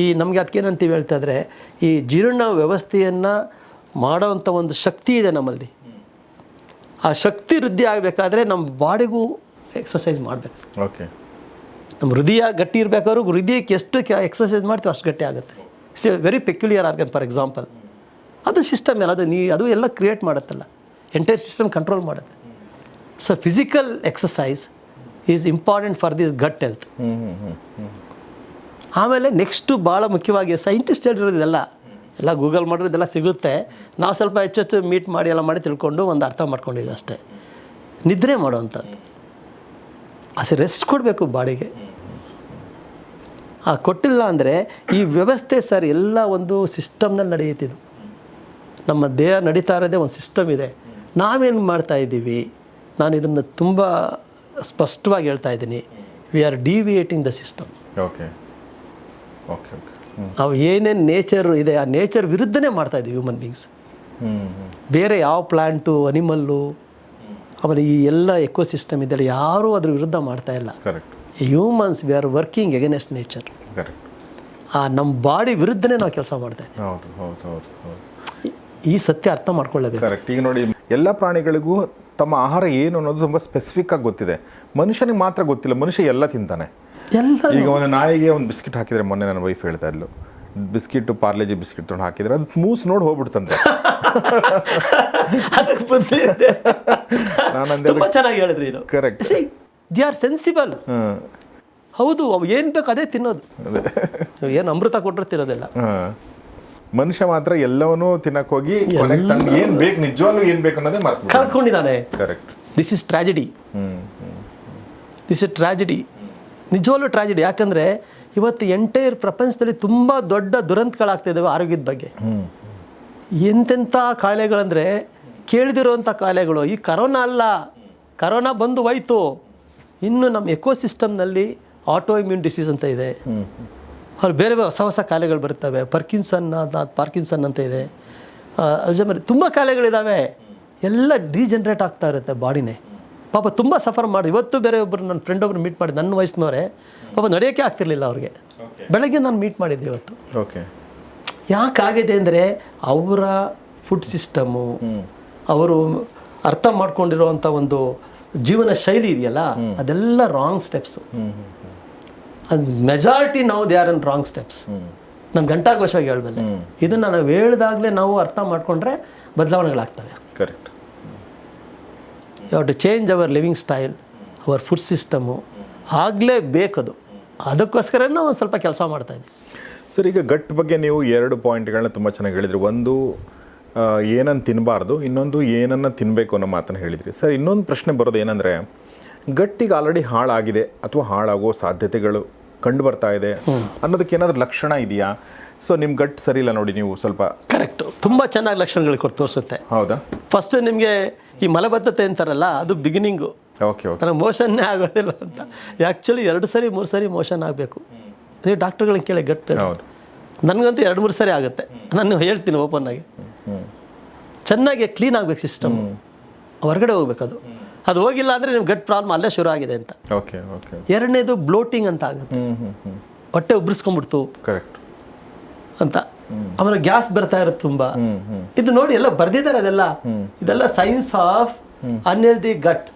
ಈ ನಮಗೆ ಅದಕ್ಕೇನಂತೀವಿ ಹೇಳ್ತಾ ಇದ್ರೆ ಈ ಜೀರ್ಣ ವ್ಯವಸ್ಥೆಯನ್ನು ಮಾಡೋವಂಥ ಒಂದು ಶಕ್ತಿ ಇದೆ ನಮ್ಮಲ್ಲಿ. ಆ ಶಕ್ತಿ ವೃದ್ಧಿ ಆಗಬೇಕಾದ್ರೆ ನಮ್ಮ ಬಾಡಿಗೂ ಎಕ್ಸಸೈಸ್ ಮಾಡಬೇಕು. ಓಕೆ ನಮ್ಮ ಹೃದಯ ಗಟ್ಟಿ ಇರಬೇಕಾದ್ರೂ ಹೃದಯಕ್ಕೆ ಎಷ್ಟು ಎಕ್ಸಸೈಸ್ ಮಾಡ್ತೀವಿ ಅಷ್ಟು ಗಟ್ಟಿ ಆಗುತ್ತೆ. See very peculiar organ for example ಅದು ಸಿಸ್ಟಮ್ ಎಲ್ಲ ಅದು ನೀ ಅದು ಎಲ್ಲ ಕ್ರಿಯೇಟ್ ಮಾಡುತ್ತಲ್ಲ. ಎಂಟೈರ್ ಸಿಸ್ಟಮ್ ಕಂಟ್ರೋಲ್ ಮಾಡುತ್ತೆ. So physical exercise is important for this gut health ಆಮೇಲೆ ನೆಕ್ಸ್ಟು ಭಾಳ ಮುಖ್ಯವಾಗಿ ಸೈಂಟಿಸ್ಟ್ ಹೇಳಿರೋದು ಇದೆಲ್ಲ. ಎಲ್ಲ ಗೂಗಲ್ ಮಾಡಿರೋದೆಲ್ಲ ಸಿಗುತ್ತೆ. ನಾವು ಸ್ವಲ್ಪ ಹೆಚ್ಚು ಹೆಚ್ಚು ಮೀಟ್ ಮಾಡಿ ಎಲ್ಲ ಮಾಡಿ ತಿಳ್ಕೊಂಡು ಒಂದು ಅರ್ಥ ಮಾಡ್ಕೊಂಡಿದ್ದೀವಿ ಅಷ್ಟೇ. ನಿದ್ರೆ ಮಾಡುವಂಥದ್ದು. ಅಸೆ ರೆಸ್ಟ್ ಕೊಡಬೇಕು ಬಾಡಿಗೆ. ಆ, ಕೊಟ್ಟಿಲ್ಲ ಅಂದರೆ ಈ ವ್ಯವಸ್ಥೆ ಸರ್ ಎಲ್ಲ ಒಂದು ಸಿಸ್ಟಮ್ನಲ್ಲಿ ನಡೆಯುತ್ತಿದ್ದು ನಮ್ಮ ದೇಹ ನಡೀತಾ ಇರೋದೇ ಒಂದು ಸಿಸ್ಟಮ್ ಇದೆ. ನಾವೇನು ಮಾಡ್ತಾ ಇದ್ದೀವಿ? ನಾನು ಇದನ್ನು ತುಂಬ ಸ್ಪಷ್ಟವಾಗಿ ಹೇಳ್ತಾ ಇದ್ದೀನಿ. We are deviating the system okay. Okay okay. ನಾವು ಏನೇನು ನೇಚರ್ ಇದೆ ಆ ನೇಚರ್ ವಿರುದ್ಧನೇ ಮಾಡ್ತಾ ಇದ್ದೀವಿ ಹ್ಯೂಮನ್ ಬೀಯಿಂಗ್ಸ್ ಹ್ಮ್ ಬೇರೆ ಯಾವ ಪ್ಲ್ಯಾಂಟು ಅನಿಮಲ್ಲು ಆಮೇಲೆ ಈ ಎಲ್ಲ ಎಕೋಸಿಸ್ಟಮ್ ಇದೆಲ್ಲ ಯಾರೂ ಅದ್ರ ವಿರುದ್ಧ ಮಾಡ್ತಾ ಇಲ್ಲ. Humans we are working against nature ಆ ನಮ್ಮ ಬಾಡಿ ವಿರುದ್ಧನೇ ನಾವು ಕೆಲಸ ಮಾಡ್ತಾ ಇದ್ದೀವಿ. ಈ- ಸತ್ಯ ಅರ್ಥ ಮಾಡ್ಕೊಳ್ಳಬೇಕು. ಕರೆಕ್ಟ್ ಈಗ ನೋಡಿ ಎಲ್ಲ ಪ್ರಾಣಿಗಳಿಗೂ ತಮ್ಮ ಆಹಾರ ಏನು ಅನ್ನೋದು ತುಂಬ ಸ್ಪೆಸಿಫಿಕ್ ಆಗಿ ಗೊತ್ತಿದೆ. ಮನುಷ್ಯನಿಗೆ ಮಾತ್ರ ಗೊತ್ತಿಲ್ಲ ಮನುಷ್ಯ ಎಲ್ಲ ತಿಂತಾನೆ. ಈಗ ಒಂದು ನಾಯಿಗೆ ಒಂದು ಬಿಸ್ಕೆಟ್ ಹಾಕಿದ್ರೆ ಮೊನ್ನೆ ನನ್ನ ವೈಫ್ ಹೇಳ್ತಾ ಇದ್ಲು. ಬಿಸ್ಕಿಟ್ ಪಾರ್ಲೆಜಿ ಬಿಸ್ಕೆಟ್ ತೊಗೊಂಡು ಹಾಕಿದ್ರೆ ಅದು ಮೂಸ್ ನೋಡಿ ಹೋಗ್ಬಿಡ್ತಂತೆ. ನಾನು ಚೆನ್ನಾಗಿ ಹೇಳಿದ್ರಿ ಇದು. ಕರೆಕ್ಟ್ ದಿ ಆರ್ ಸೆನ್ಸಿಬಲ್ ಹೌದು ಅವು ಏನು ಬೇಕು ಅದೇ ತಿನ್ನೋದು. ಏನು ಅಮೃತ ಕೊಟ್ಟರೆ ತಿನ್ನೋದಿಲ್ಲ. ಹಾಂ. ಮನುಷ್ಯ ಮಾತ್ರ ಎಲ್ಲವನ್ನೂ ತಿನ್ನಕ್ ಹೋಗಿ ಕೊನೆಗೆ ತನ್ಗೆ ಏನು ಬೇಕು ನಿಜವಾಗ್ಲೂ ಏನು ಬೇಕು ಅನ್ನೋದೇ ಮರ್ತು ಕಳ್ಕೊಂಡಿದ್ದಾನೆ. Correct this is tragedy this is tragedy ನಿಜವಾಗ್ಲೂ ಟ್ರಾಜಿಡಿ ಯಾಕಂದ್ರೆ ಇವತ್ತು ಎಂಟೈರ್ ಪ್ರಪಂಚದಲ್ಲಿ ತುಂಬ ದೊಡ್ಡ ದುರಂತಗಳಾಗ್ತಾ ಇದ್ದಾವೆ ಆರೋಗ್ಯದ ಬಗ್ಗೆ. ಎಂತೆಂಥ ಕಾಯಿಲೆಗಳಂದರೆ ಕೇಳಿದಿರುವಂಥ ಕಾಯಿಲೆಗಳು. ಈ ಕರೋನಾ ಅಲ್ಲ. ಕರೋನಾ ಬಂದು ಹೋಯ್ತು. ಇನ್ನು ನಮ್ಮ ಎಕೋಸಿಸ್ಟಮ್ನಲ್ಲಿ ಆಟೋ ಇಮ್ಯೂನ್ ಡಿಸೀಸ್ ಅಂತ ಇದೆ. ಅಲ್ಲಿ ಬೇರೆ ಬೇರೆ ಹೊಸ ಹೊಸ ಕಾಯಿಲೆಗಳು ಬರ್ತವೆ ಪರ್ಕಿನ್ಸನ್ ಪಾರ್ಕಿನ್ಸನ್ ಅಂತ ಇದೆ. ಅಲ್ಜಮರ್ ತುಂಬ ಕಾಯಿಲೆಗಳಿದ್ದಾವೆ ಎಲ್ಲ ಡಿಜನ್ರೇಟ್ ಆಗ್ತಾ ಇರುತ್ತೆ ಬಾಡಿನೇ. ಪಾಪ ತುಂಬ ಸಫರ್ ಮಾಡಿ ಇವತ್ತು ಬೇರೆ ಒಬ್ಬರು ನನ್ನ ಫ್ರೆಂಡ್ ಒಬ್ರು ಮೀಟ್ ಮಾಡಿ ನನ್ನ ವಯಸ್ಸಿನವರೇ ಪಾಪ ನಡೆಯೋಕ್ಕೆ ಆಗ್ತಿರ್ಲಿಲ್ಲ ಅವ್ರಿಗೆ. ಬೆಳಗ್ಗೆ ನಾನು ಮೀಟ್ ಮಾಡಿದ್ದೆ ಇವತ್ತು. ಓಕೆ ಯಾಕಾಗಿದೆ ಅಂದರೆ ಅವರ ಫುಡ್ ಸಿಸ್ಟಮು ಅವರು ಅರ್ಥ ಮಾಡ್ಕೊಂಡಿರುವಂಥ ಒಂದು ಜೀವನ ಶೈಲಿ ಇದೆಯಲ್ಲ ಅದೆಲ್ಲ ರಾಂಗ್ ಸ್ಟೆಪ್ಸು ಅದು ಮೆಜಾರಿಟಿ ನಾವು they are on wrong steps ನಾನು ಗಂಟಾಘೋಷವಾಗಿ ಹೇಳಬಲ್ಲೆ ಇದನ್ನು ನಾವು ಹೇಳ್ದಾಗಲೇ ನಾವು ಅರ್ಥ ಮಾಡಿಕೊಂಡ್ರೆ ಬದಲಾವಣೆಗಳಾಗ್ತವೆ. ಕರೆಕ್ಟ್ ಯಾವ to change our living style our food system ಆಗಲೇ ಬೇಕದು. ಅದಕ್ಕೋಸ್ಕರ ನಾವು ಒಂದು ಸ್ವಲ್ಪ ಕೆಲಸ ಮಾಡ್ತಾ ಇದ್ದೀವಿ. ಸರ್ ಈಗ ಗಟ್ ಬಗ್ಗೆ ನೀವು ಎರಡು ಪಾಯಿಂಟ್ಗಳನ್ನ ತುಂಬ ಚೆನ್ನಾಗಿ ಹೇಳಿದ್ರಿ. ಒಂದು ಏನನ್ನು ಏನನ್ನ ತಿನ್ನಬಾರ್ದು ಇನ್ನೊಂದು ಏನನ್ನ ತಿನ್ನಬೇಕು ಅನ್ನೋ ಮಾತನ್ನು ಹೇಳಿದ್ರಿ. ಸರ್ ಇನ್ನೊಂದು ಪ್ರಶ್ನೆ ಬರೋದು ಏನಂದರೆ ಗಟ್ಟಿಗೆ ಆಲ್ರೆಡಿ ಹಾಳಾಗಿದೆ ಅಥವಾ ಹಾಳಾಗೋ ಸಾಧ್ಯತೆಗಳು ಕಂಡು ಬರ್ತಾ ಇದೆ ಅನ್ನೋದಕ್ಕೆ ಏನಾದರೂ ಲಕ್ಷಣ ಇದೆಯಾ? ಸೊ ನಿಮ್ಮ ಗಟ್ ಸರಿ ಇಲ್ಲ ನೋಡಿ ನೀವು ಸ್ವಲ್ಪ. ಕರೆಕ್ಟ್ ತುಂಬ ಚೆನ್ನಾಗಿ ಲಕ್ಷಣಗಳು ಕೊಟ್ಟು ತೋರಿಸುತ್ತೆ. ಹೌದಾ? ಫಸ್ಟ್ ನಿಮಗೆ ಈ ಮಲಬದ್ಧತೆ ಅಂತಾರಲ್ಲ ಅದು ಬಿಗಿನಿಂಗು ಓಕೆ ಓಕೆ ಮೋಷನ್ನೇ ಆಗೋದಿಲ್ಲ ಅಂತ. ಆ್ಯಕ್ಚುಲಿ ಎರಡು ಸರಿ ಮೂರು ಸರಿ ಮೋಷನ್ ಆಗಬೇಕು. ನೀವು ಡಾಕ್ಟರ್ಗಳನ್ನ ಕೇಳಿ ಗಟ್ ಹೌದು. ನನಗಂತೂ ಎರಡು ಮೂರು ಸರಿ ಆಗುತ್ತೆ. ನಾನು ಹೇಳ್ತೀನಿ ಓಪನ್ ಆಗಿ. ಚೆನ್ನಾಗಿ ಕ್ಲೀನ್ ಆಗಬೇಕು ಸಿಸ್ಟಮ್ ಹೊರಗಡೆ ಹೋಗ್ಬೇಕು ಅದು ಹೋಗಿಲ್ಲ ಅಂದರೆ ನಿಮ್ಗೆ ಗಟ್ ಪ್ರಾಬ್ಲಮ್ ಅಲ್ಲೇ ಶುರು ಆಗಿದೆ ಅಂತ. ಓಕೆ ಓಕೆ ಎರಡನೇದು ಬ್ಲೋಟಿಂಗ್ ಅಂತ ಆಗುತ್ತೆ. ಹೊಟ್ಟೆ ಉಬ್ರಿಸ್ಕೊಂಡ್ಬಿಡ್ತು. ಕರೆಕ್ಟ್ ಅಂತ. ಆಮೇಲೆ ಗ್ಯಾಸ್ ಬರ್ತಾ ಇರೋದು ತುಂಬ. ಇದು ನೋಡಿ ಎಲ್ಲ ಬರ್ದಿದ್ದಾರೆ ಅದೆಲ್ಲ. ಇದೆಲ್ಲ signs of unhealthy gut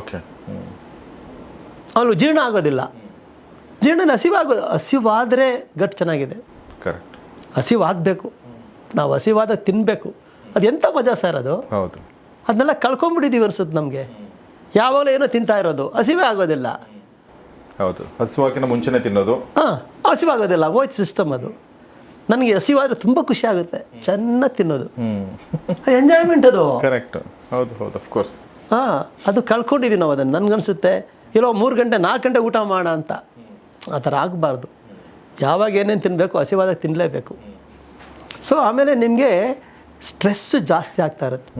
okay ಅವನು ಜೀರ್ಣ ಆಗೋದಿಲ್ಲ. ಜೀರ್ಣ ಹಸಿವಾಗೋ ಹಸಿವಾದರೆ ಗಟ್ ಚೆನ್ನಾಗಿದೆ. ಕರೆಕ್ಟ್ ಹಸಿವಾಗಬೇಕು ನಾವು ಹಸಿವಾದಾಗ ತಿನ್ನಬೇಕು ಅದು ಎಂಥ ಮಜಾ ಸರ್ ಅದು? ಹೌದು. ಅದನ್ನೆಲ್ಲ ಕಳ್ಕೊಂಡ್ಬಿಟ್ಟಿದ್ದೀವಿ ಅನ್ಸುತ್ತೆ ನಮಗೆ. ಯಾವಾಗಲೂ ಏನೋ ತಿಂತಾ ಇರೋದು ಹಸಿವೆ ಆಗೋದಿಲ್ಲ. ಹೌದು ಹಸಿವಾಗಿನ ಮುಂಚೆನೇ ತಿನ್ನೋದು. ಹಾಂ ಹಸಿವಾಗೋದಿಲ್ಲ ಹೋಯ್ತು ಸಿಸ್ಟಮ್ ಅದು. ನನಗೆ ಹಸಿವಾದ್ರೆ ತುಂಬ ಖುಷಿ ಆಗುತ್ತೆ ಚೆನ್ನಾಗಿ ತಿನ್ನೋದು. ಎಂಜಾಯ್ಮೆಂಟ್ ಅದು. ಕರೆಕ್ಟ್ ಹೌದು ಹೌದು ಅಫ್ಕೋರ್ಸ್ ಹಾಂ ಅದು ಕಳ್ಕೊಂಡಿದ್ದೀವಿ ನಾವು ಅದನ್ನು. ನನಗನ್ಸುತ್ತೆ ಇರೋ ಮೂರು ಗಂಟೆ ನಾಲ್ಕು ಗಂಟೆ ಊಟ ಮಾಡೋಣ ಅಂತ. ಆ ಥರ ಆಗಬಾರ್ದು. ಯಾವಾಗ ಏನೇನು ತಿನ್ನಬೇಕು ಹಸಿವಾದಾಗ ತಿನ್ನಲೇಬೇಕು ಸೊ ಆಮೇಲೆ ನಿಮಗೆ ಸ್ಟ್ರೆಸ್ಸು ಜಾಸ್ತಿ ಆಗ್ತಾ ಇರುತ್ತೆ.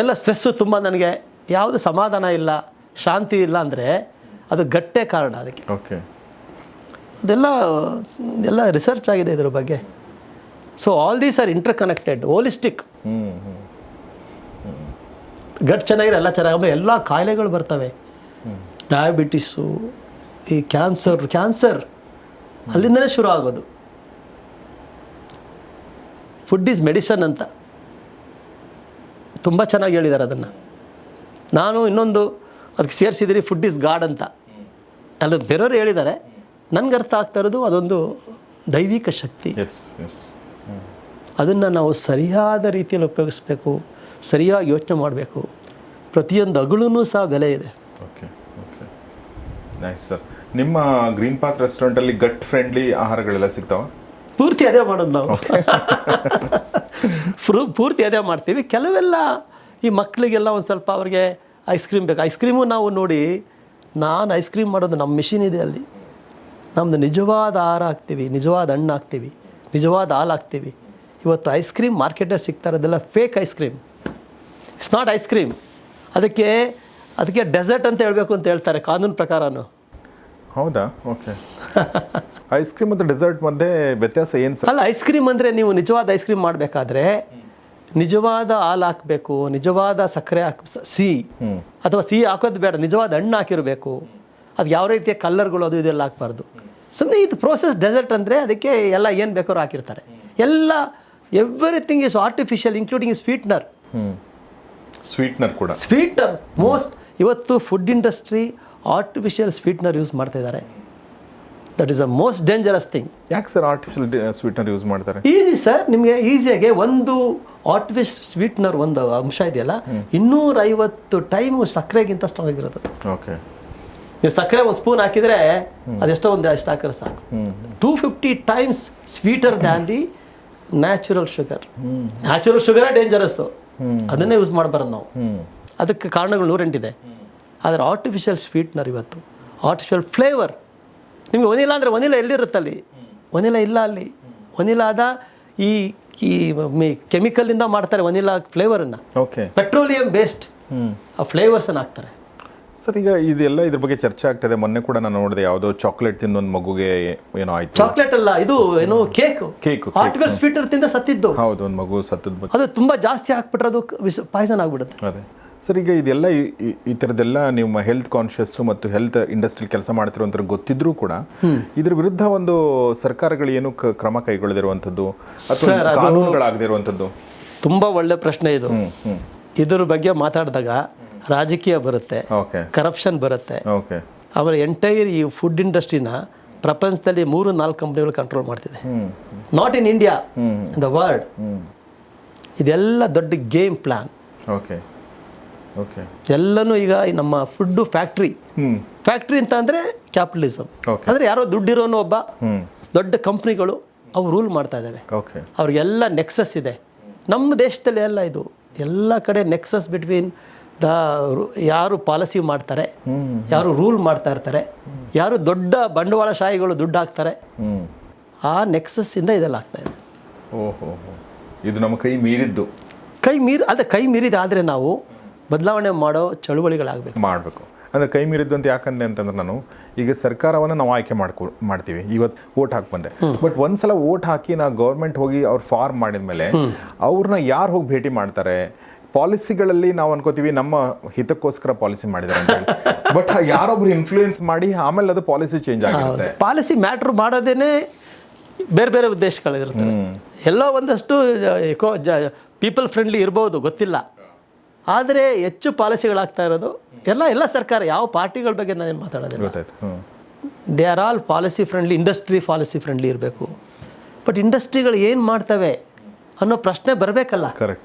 ಎಲ್ಲ ಸ್ಟ್ರೆಸ್ಸು ತುಂಬ ನನಗೆ. ಯಾವುದು ಸಮಾಧಾನ ಇಲ್ಲ ಶಾಂತಿ ಇಲ್ಲ ಅಂದರೆ ಅದು ಗಟ್ಟೆ ಕಾರಣ ಅದಕ್ಕೆ. ಓಕೆ. ಅದೆಲ್ಲ ಎಲ್ಲ ರಿಸರ್ಚ್ ಆಗಿದೆ ಇದ್ರ ಬಗ್ಗೆ. So all these are interconnected holistic hmm gut ಚೆನ್ನಾಗಿರೋ ಎಲ್ಲ ಚೆನ್ನಾಗಿ ಎಲ್ಲ ಕಾಯಿಲೆಗಳು ಬರ್ತವೆ. ಡಯಾಬಿಟಿಸು ಈ ಕ್ಯಾನ್ಸರ್ ಕ್ಯಾನ್ಸರ್ ಅಲ್ಲಿಂದಲೇ ಶುರು ಆಗೋದು. ಫುಡ್ ಈಸ್ ಮೆಡಿಸನ್ ಅಂತ. ತುಂಬ ಚೆನ್ನಾಗಿ ಹೇಳಿದ್ದಾರೆ ಅದನ್ನು. ನಾನು ಇನ್ನೊಂದು ಅದಕ್ಕೆ ಸೇರಿಸಿದಿರಿ ಫುಡ್ ಇಸ್ ಗಾಡ್ ಅಂತ. ಅಲ್ಲಿ ಬೇರೆಯವರು ಹೇಳಿದ್ದಾರೆ ನನಗೆ ಅರ್ಥ ಆಗ್ತಾ ಇರೋದು ಅದೊಂದು ದೈವಿಕ ಶಕ್ತಿ. ಎಸ್ ಎಸ್ ಹ್ಞೂ ಅದನ್ನು ನಾವು ಸರಿಯಾದ ರೀತಿಯಲ್ಲಿ ಉಪಯೋಗಿಸ್ಬೇಕು ಸರಿಯಾಗಿ ಯೋಚನೆ ಮಾಡಬೇಕು. ಪ್ರತಿಯೊಂದು ಅಗಳೂ ಸಹ ಬೆಲೆ ಇದೆ. ಓಕೆ ಓಕೆ ನೈಸ್ ಸರ್ ನಿಮ್ಮ ಗ್ರೀನ್ ಪಾತ್ ರೆಸ್ಟೋರೆಂಟಲ್ಲಿ ಗಟ್ ಫ್ರೆಂಡ್ಲಿ ಆಹಾರಗಳೆಲ್ಲ ಸಿಗ್ತಾವ? ಪೂರ್ತಿ ಅದೇ ಮಾಡೋದು ನಾವು. ಫ್ರೂ ಪೂರ್ತಿ ಅದೇ ಮಾಡ್ತೀವಿ. ಕೆಲವೆಲ್ಲ ಈ ಮಕ್ಕಳಿಗೆಲ್ಲ ಒಂದು ಸ್ವಲ್ಪ ಅವ್ರಿಗೆ ಐಸ್ ಕ್ರೀಮ್ ಬೇಕು. ಐಸ್ ಕ್ರೀಮು ನಾವು ನೋಡಿ, ನಾನು ಐಸ್ ಕ್ರೀಮ್ ಮಾಡೋದು ನಮ್ಮ ಮಿಷಿನ್ ಇದೆ ಅಲ್ಲಿ. ನಮ್ಮದು ನಿಜವಾದ ಆಹಾರ ಹಾಕ್ತೀವಿ, ನಿಜವಾದ ಹಣ್ಣು ಹಾಕ್ತೀವಿ, ನಿಜವಾದ ಹಾಲು ಹಾಕ್ತೀವಿ. ಇವತ್ತು ಐಸ್ ಕ್ರೀಮ್ ಮಾರ್ಕೆಟಲ್ಲಿ ಸಿಗ್ತಾ ಇರೋದೆಲ್ಲ fake ice cream it's not ice cream ಅದಕ್ಕೆ ಅದಕ್ಕೆ ಡೆಸರ್ಟ್ ಅಂತ ಹೇಳಬೇಕು ಅಂತ ಹೇಳ್ತಾರೆ ಕಾನೂನು ಪ್ರಕಾರನು. ಹೌದಾ? ಓಕೆ ಐಸ್ ಕ್ರೀಮ್ ಮತ್ತು ಡೆಸರ್ಟ್ ಮಧ್ಯೆ ವ್ಯತ್ಯಾಸ ಏನು ಸರ್ ಅಲ್ಲ ಐಸ್ ಕ್ರೀಮ್ ಅಂದರೆ ನೀವು ನಿಜವಾದ ಐಸ್ ಕ್ರೀಮ್ ಮಾಡಬೇಕಾದ್ರೆ ನಿಜವಾದ ಹಾಲು ಹಾಕಬೇಕು ನಿಜವಾದ ಸಕ್ಕರೆ ಹಾಕ್ ಸ- ಸಿಹಿ. ಅಥವಾ ಸಿಹಿ ಹಾಕೋದು ಬೇಡ ನಿಜವಾದ ಹಣ್ಣು ಹಾಕಿರಬೇಕು. ಅದು ಯಾವ ರೀತಿಯ ಕಲ್ಲರ್ಗಳು ಅದು ಇದೆಲ್ಲ ಹಾಕಬಾರ್ದು. ಸುಮ್ಮನೆ ಇದು ಪ್ರೋಸೆಸ್ ಡೆಸರ್ಟ್ ಅಂದರೆ ಅದಕ್ಕೆ ಎಲ್ಲ ಏನು ಬೇಕಾದ್ರೂ ಹಾಕಿರ್ತಾರೆ. ಎಲ್ಲ everything is artificial including sweetener sweetener ಕೂಡ. ಸ್ವೀಟ್ನರ್ ಮೋಸ್ಟ್ ಇವತ್ತು food industry artificial sweetener use ಮಾಡ್ತಾ ಇದ್ದಾರೆ. That is a most dangerous thing ಯಾಕೆ ಸರ್ ಆರ್ಟಿಫಿಷಿಯಲ್ ಸ್ವೀಟ್ನರ್ ಯೂಸ್ ಮಾಡ್ತಾರೆ? ಈಸಿ ಸರ್ ನಿಮಗೆ ಈಸಿಯಾಗಿ ಒಂದು ಆರ್ಟಿಫಿಷಿಯಲ್ ಸ್ವೀಟ್ನರ್ ಒಂದು ಅಂಶ ಇದೆಯಲ್ಲ ಇನ್ನೂರೈವತ್ತು ಟೈಮು ಸಕ್ಕರೆಗಿಂತ ಸ್ಟ್ರಾಂಗ್ ಆಗಿರೋದು. ಓಕೆ ನೀವು ಸಕ್ಕರೆ ಒಂದು ಸ್ಪೂನ್ ಹಾಕಿದರೆ ಅದೆಷ್ಟೋ ಒಂದು ಅಷ್ಟು ಹಾಕಿದ್ರೆ ಸಾಕು. Two fifty times sweeter than the natural sugar natural ಶುಗರೇ dangerous ಅದನ್ನೇ ಯೂಸ್ ಮಾಡಬಾರ್ದು ನಾವು. ಅದಕ್ಕೆ ಕಾರಣಗಳು ನೂರೆಂಟಿದೆ ಆದರೆ ಆರ್ಟಿಫಿಷಿಯಲ್ ಸ್ವೀಟ್ನರ್ ಇವತ್ತು. ಆರ್ಟಿಫಿಷಿಯಲ್ ಫ್ಲೇವರ್ ನಿಮಗೆ ಒನಿಲಾ ಅಂದರೆ ಒನಿಲಾ ಎಲ್ಲಿರುತ್ತೆ ಅಲ್ಲಿ? ಒನಿಲಾ ಇಲ್ಲ ಅಲ್ಲಿ. ಒನಿಲಾದ ಈ ಈ ಕೆಮಿಕಲಿಂದ ಮಾಡ್ತಾರೆ ಒನಿಲಾ ಫ್ಲೇವರನ್ನು ಓಕೆ ಪೆಟ್ರೋಲಿಯಂ ಬೇಸ್ಡ್ ಆ ಫ್ಲೇವರ್ಸನ್ನು ಹಾಕ್ತಾರೆ. ಸರ್ ಈಗ ಇದೆಲ್ಲ ಇದ್ರ ಬಗ್ಗೆ ಚರ್ಚೆ ಆಗ್ತದೆ ಮೊನ್ನೆ ಕೂಡ ನಾನು ನೋಡಿದೆ ಯಾವುದೋ ಚಾಕ್ಲೇಟ್ ತಿಂದು ಒಂದು ಮಗುಗೆ ಏನೋ ಆಯ್ತು. ಚಾಕ್ಲೇಟ್ ಅಲ್ಲ ಇದು ಏನೋ ಕೇಕ್ ಕೇಕ್ ಆರ್ಟಿಫಿಷಿಯಲ್ ಸ್ವೀಟರ್ ತಿಂದ ಸತ್ತಿದ್ದು. ಹೌದು ಒಂದು ಮಗು ಸತ್ತದ ಬಗ್ಗೆ ಅದು ತುಂಬಾ ಜಾಸ್ತಿ ಹಾಕ್ಬಿಟ್ರೆ ಅದು ಪಾಯ್ಸನ್ ಆಗ್ಬಿಡುತ್ತೆ. ಅದೇ. ಸರ್ ಈಗ ಇದೆಲ್ಲ ಈ- ಥರದ್ದೆಲ್ಲ ನಿಮ್ಮ ಹೆಲ್ತ್ ಕಾನ್ಷಿಯಸ್ಸು ಮತ್ತು ಹೆಲ್ತ್ ಇಂಡಸ್ಟ್ರಿಲ್ ಕೆಲಸ ಮಾಡ್ತಿರುವಂತ ಗೊತ್ತಿದ್ರೂ ಕೂಡ ಇದ್ರ ವಿರುದ್ಧ ಒಂದು ಸರ್ಕಾರಗಳು ಏನು ಕ್ರಮ ಕೈಗೊಳ್ಳದಿರುವಂಥದ್ದು ಕಾನೂನುಗಳಾಗದಿರುವಂಥದ್ದು? ತುಂಬಾ ಒಳ್ಳೆ ಪ್ರಶ್ನೆ ಇದು. ಇದ್ರ ಬಗ್ಗೆ ಮಾತಾಡಿದಾಗ ರಾಜಕೀಯ ಬರುತ್ತೆ ಕರಪ್ಷನ್ ಬರುತ್ತೆ. ಆಮೇಲೆ ಎಂಟೈರ್ ಈ ಫುಡ್ ಇಂಡಸ್ಟ್ರಿನ ಪ್ರಪಂಚದಲ್ಲಿ ಮೂರು ನಾಲ್ಕು ಕಂಪ್ನಿಗಳು ಕಂಟ್ರೋಲ್ ಮಾಡ್ತಿದೆ. Not in India the world ಇದೆಲ್ಲ ದೊಡ್ಡ ಗೇಮ್ ಪ್ಲಾನ್ ಓಕೆ. ಎಲ್ಲನೂ ಈಗ ನಮ್ಮ ಫುಡ್ಡು ಫ್ಯಾಕ್ಟ್ರಿ ಫ್ಯಾಕ್ಟ್ರಿ ಅಂತ ಅಂದರೆ ಕ್ಯಾಪಿಟಲಿಸಮ್. ಅಂದರೆ ಯಾರೋ ದುಡ್ಡಿರೋನು ಒಬ್ಬ ದೊಡ್ಡ ಕಂಪ್ನಿಗಳು ಅವು ರೂಲ್ ಮಾಡ್ತಾ ಇದ್ದಾವೆ ಓಕೆ ಅವ್ರಿಗೆಲ್ಲ ನೆಕ್ಸಸ್ ಇದೆ. ನಮ್ಮ ದೇಶದಲ್ಲಿ ಎಲ್ಲ ಇದು. ಎಲ್ಲ ಕಡೆ ನೆಕ್ಸಸ್ ಬಿಟ್ವೀನ್ ದ ಯಾರು ಪಾಲಿಸಿ ಮಾಡ್ತಾರೆ ಯಾರು ರೂಲ್ ಮಾಡ್ತಾ ಇರ್ತಾರೆ ಯಾರು ದೊಡ್ಡ ಬಂಡವಾಳಶಾಹಿಗಳು ದುಡ್ಡು ಹಾಕ್ತಾರೆ ಆ ನೆಕ್ಸಸ್ಸಿಂದ ಇದೆಲ್ಲ ಆಗ್ತಾ ಇದೆ. ಓಹೋ ಇದು ನಮ್ಮ ಕೈ ಮೀರಿದ್ದು. ಕೈ ಮೀರಿ ಅದೇ ಕೈ ಮೀರಿದಾದರೆ ನಾವು ಬದಲಾವಣೆ ಮಾಡೋ ಚಳುವಳಿಗಳಾಗಬೇಕು. ಮಾಡಬೇಕು. ಅಂದರೆ ಕೈ ಮೀರಿದ್ದು ಅಂತ ಯಾಕಂದ್ರೆ ಅಂತಂದ್ರೆ ನಾನು ಈಗ ಸರ್ಕಾರವನ್ನು ನಾವು ಆಯ್ಕೆ ಮಾಡ್ಕೊ ಮಾಡ್ತೀವಿ. ಇವತ್ತು ಓಟ್ ಹಾಕಿ ಬಂದೆ. ಬಟ್ ಒಂದ್ಸಲ ಓಟ್ ಹಾಕಿ ನಾವು ಗೌರ್ಮೆಂಟ್ ಹೋಗಿ ಅವ್ರು ಫಾರ್ಮ್ ಮಾಡಿದ್ಮೇಲೆ ಅವ್ರನ್ನ ಯಾರು ಹೋಗಿ ಭೇಟಿ ಮಾಡ್ತಾರೆ? ಪಾಲಿಸಿಗಳಲ್ಲಿ ನಾವು ಅನ್ಕೋತೀವಿ ನಮ್ಮ ಹಿತಕ್ಕೋಸ್ಕರ ಪಾಲಿಸಿ ಮಾಡಿದ್ದಾರೆ ಅಂತ ಹೇಳಿ. ಬಟ್ ಯಾರೊಬ್ರು ಇನ್ಫ್ಲೂಯೆನ್ಸ್ ಮಾಡಿ ಆಮೇಲೆ ಅದು ಪಾಲಿಸಿ ಚೇಂಜ್ ಆಗಿರುತ್ತೆ ಪಾಲಿಸಿ ಮ್ಯಾಟ್ರ್ ಮಾಡೋದೇನೆ ಬೇರೆ ಬೇರೆ ಉದ್ದೇಶಗಳಿರುತ್ತೆ. ಎಲ್ಲ ಒಂದಷ್ಟು ಎಕೋ ಜ ಪೀಪಲ್ ಫ್ರೆಂಡ್ಲಿ ಇರ್ಬೋದು ಗೊತ್ತಿಲ್ಲ. ಆದರೆ ಹೆಚ್ಚು ಪಾಲಿಸಿಗಳಾಗ್ತಾ ಇರೋದು ಎಲ್ಲ ಎಲ್ಲ ಸರ್ಕಾರ ಯಾವ ಪಾರ್ಟಿಗಳ ಬಗ್ಗೆ ನಾನೇನು ಮಾತಾಡೋದಿಲ್ಲ. They are all policy friendly industry policy friendly ಇರಬೇಕು. ಬಟ್ ಇಂಡಸ್ಟ್ರಿಗಳು ಏನು ಮಾಡ್ತವೆ ಅನ್ನೋ ಪ್ರಶ್ನೆ ಬರಬೇಕಲ್ಲ.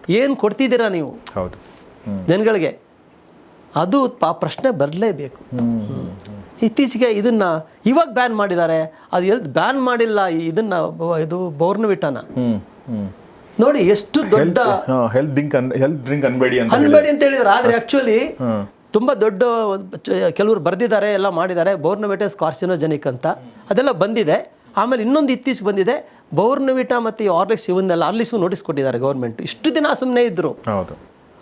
ಏನು ಕೊಡ್ತಿದ್ದೀರಾ ನೀವು? ಹೌದು. ಜನಗಳಿಗೆ. ಅದು ಆ ಪ್ರಶ್ನೆ ಬರಲೇಬೇಕು. ಇತ್ತೀಚೆಗೆ ಇದನ್ನ ಇವಾಗ ಬ್ಯಾನ್ ಮಾಡಿದ್ದಾರೆ. ಅದು ಎಲ್ಲಿ ಬ್ಯಾನ್ ಮಾಡಿಲ್ಲ ಇದನ್ನ ಇದು ಬೋರ್ನ್ವಿಟಾನ ನೋಡಿ ಎಷ್ಟು ದೊಡ್ಡ ಹೆಲ್ತ್ ಡ್ರಿಂಕ್ ಹೆಲ್ತ್ ಡ್ರಿಂಕ್ ಅನ್ಬೇಡಿ ಅಂತ ಅನ್ಬೇಡಿ ಅಂತ ಹೇಳಿದ್ರು. ಆದ್ರೆ ಆಕ್ಚುಲಿ ತುಂಬ ದೊಡ್ಡ ಕೆಲವರು ಬರೆದಿದ್ದಾರೆ ಎಲ್ಲ ಮಾಡಿದ್ದಾರೆ. ಬೋರ್ನವಿಟಾ ಸ್ಕಾರ್ಸಿನೋಜೆನಿಕ್ ಅಂತ. ಅದೆಲ್ಲ ಬಂದಿದೆ. ಆಮೇಲೆ ಇನ್ನೊಂದು ಇತ್ತೀಚೆಗೆ ಬಂದಿದೆ. ಬೋರ್ನವಿಟಾ ಮತ್ತು ಈ ಆರ್ಲಿಕ್ಸ್ ಇವನ್ನೆಲ್ಲ ಆರ್ಲಿಕ್ಸು ನೋಟಿಸ್ ಕೊಟ್ಟಿದ್ದಾರೆ ಗೌರ್ಮೆಂಟ್ ಇಷ್ಟು ದಿನ ಸುಮ್ಮನೆ ಇದ್ದರು ಹೌದು.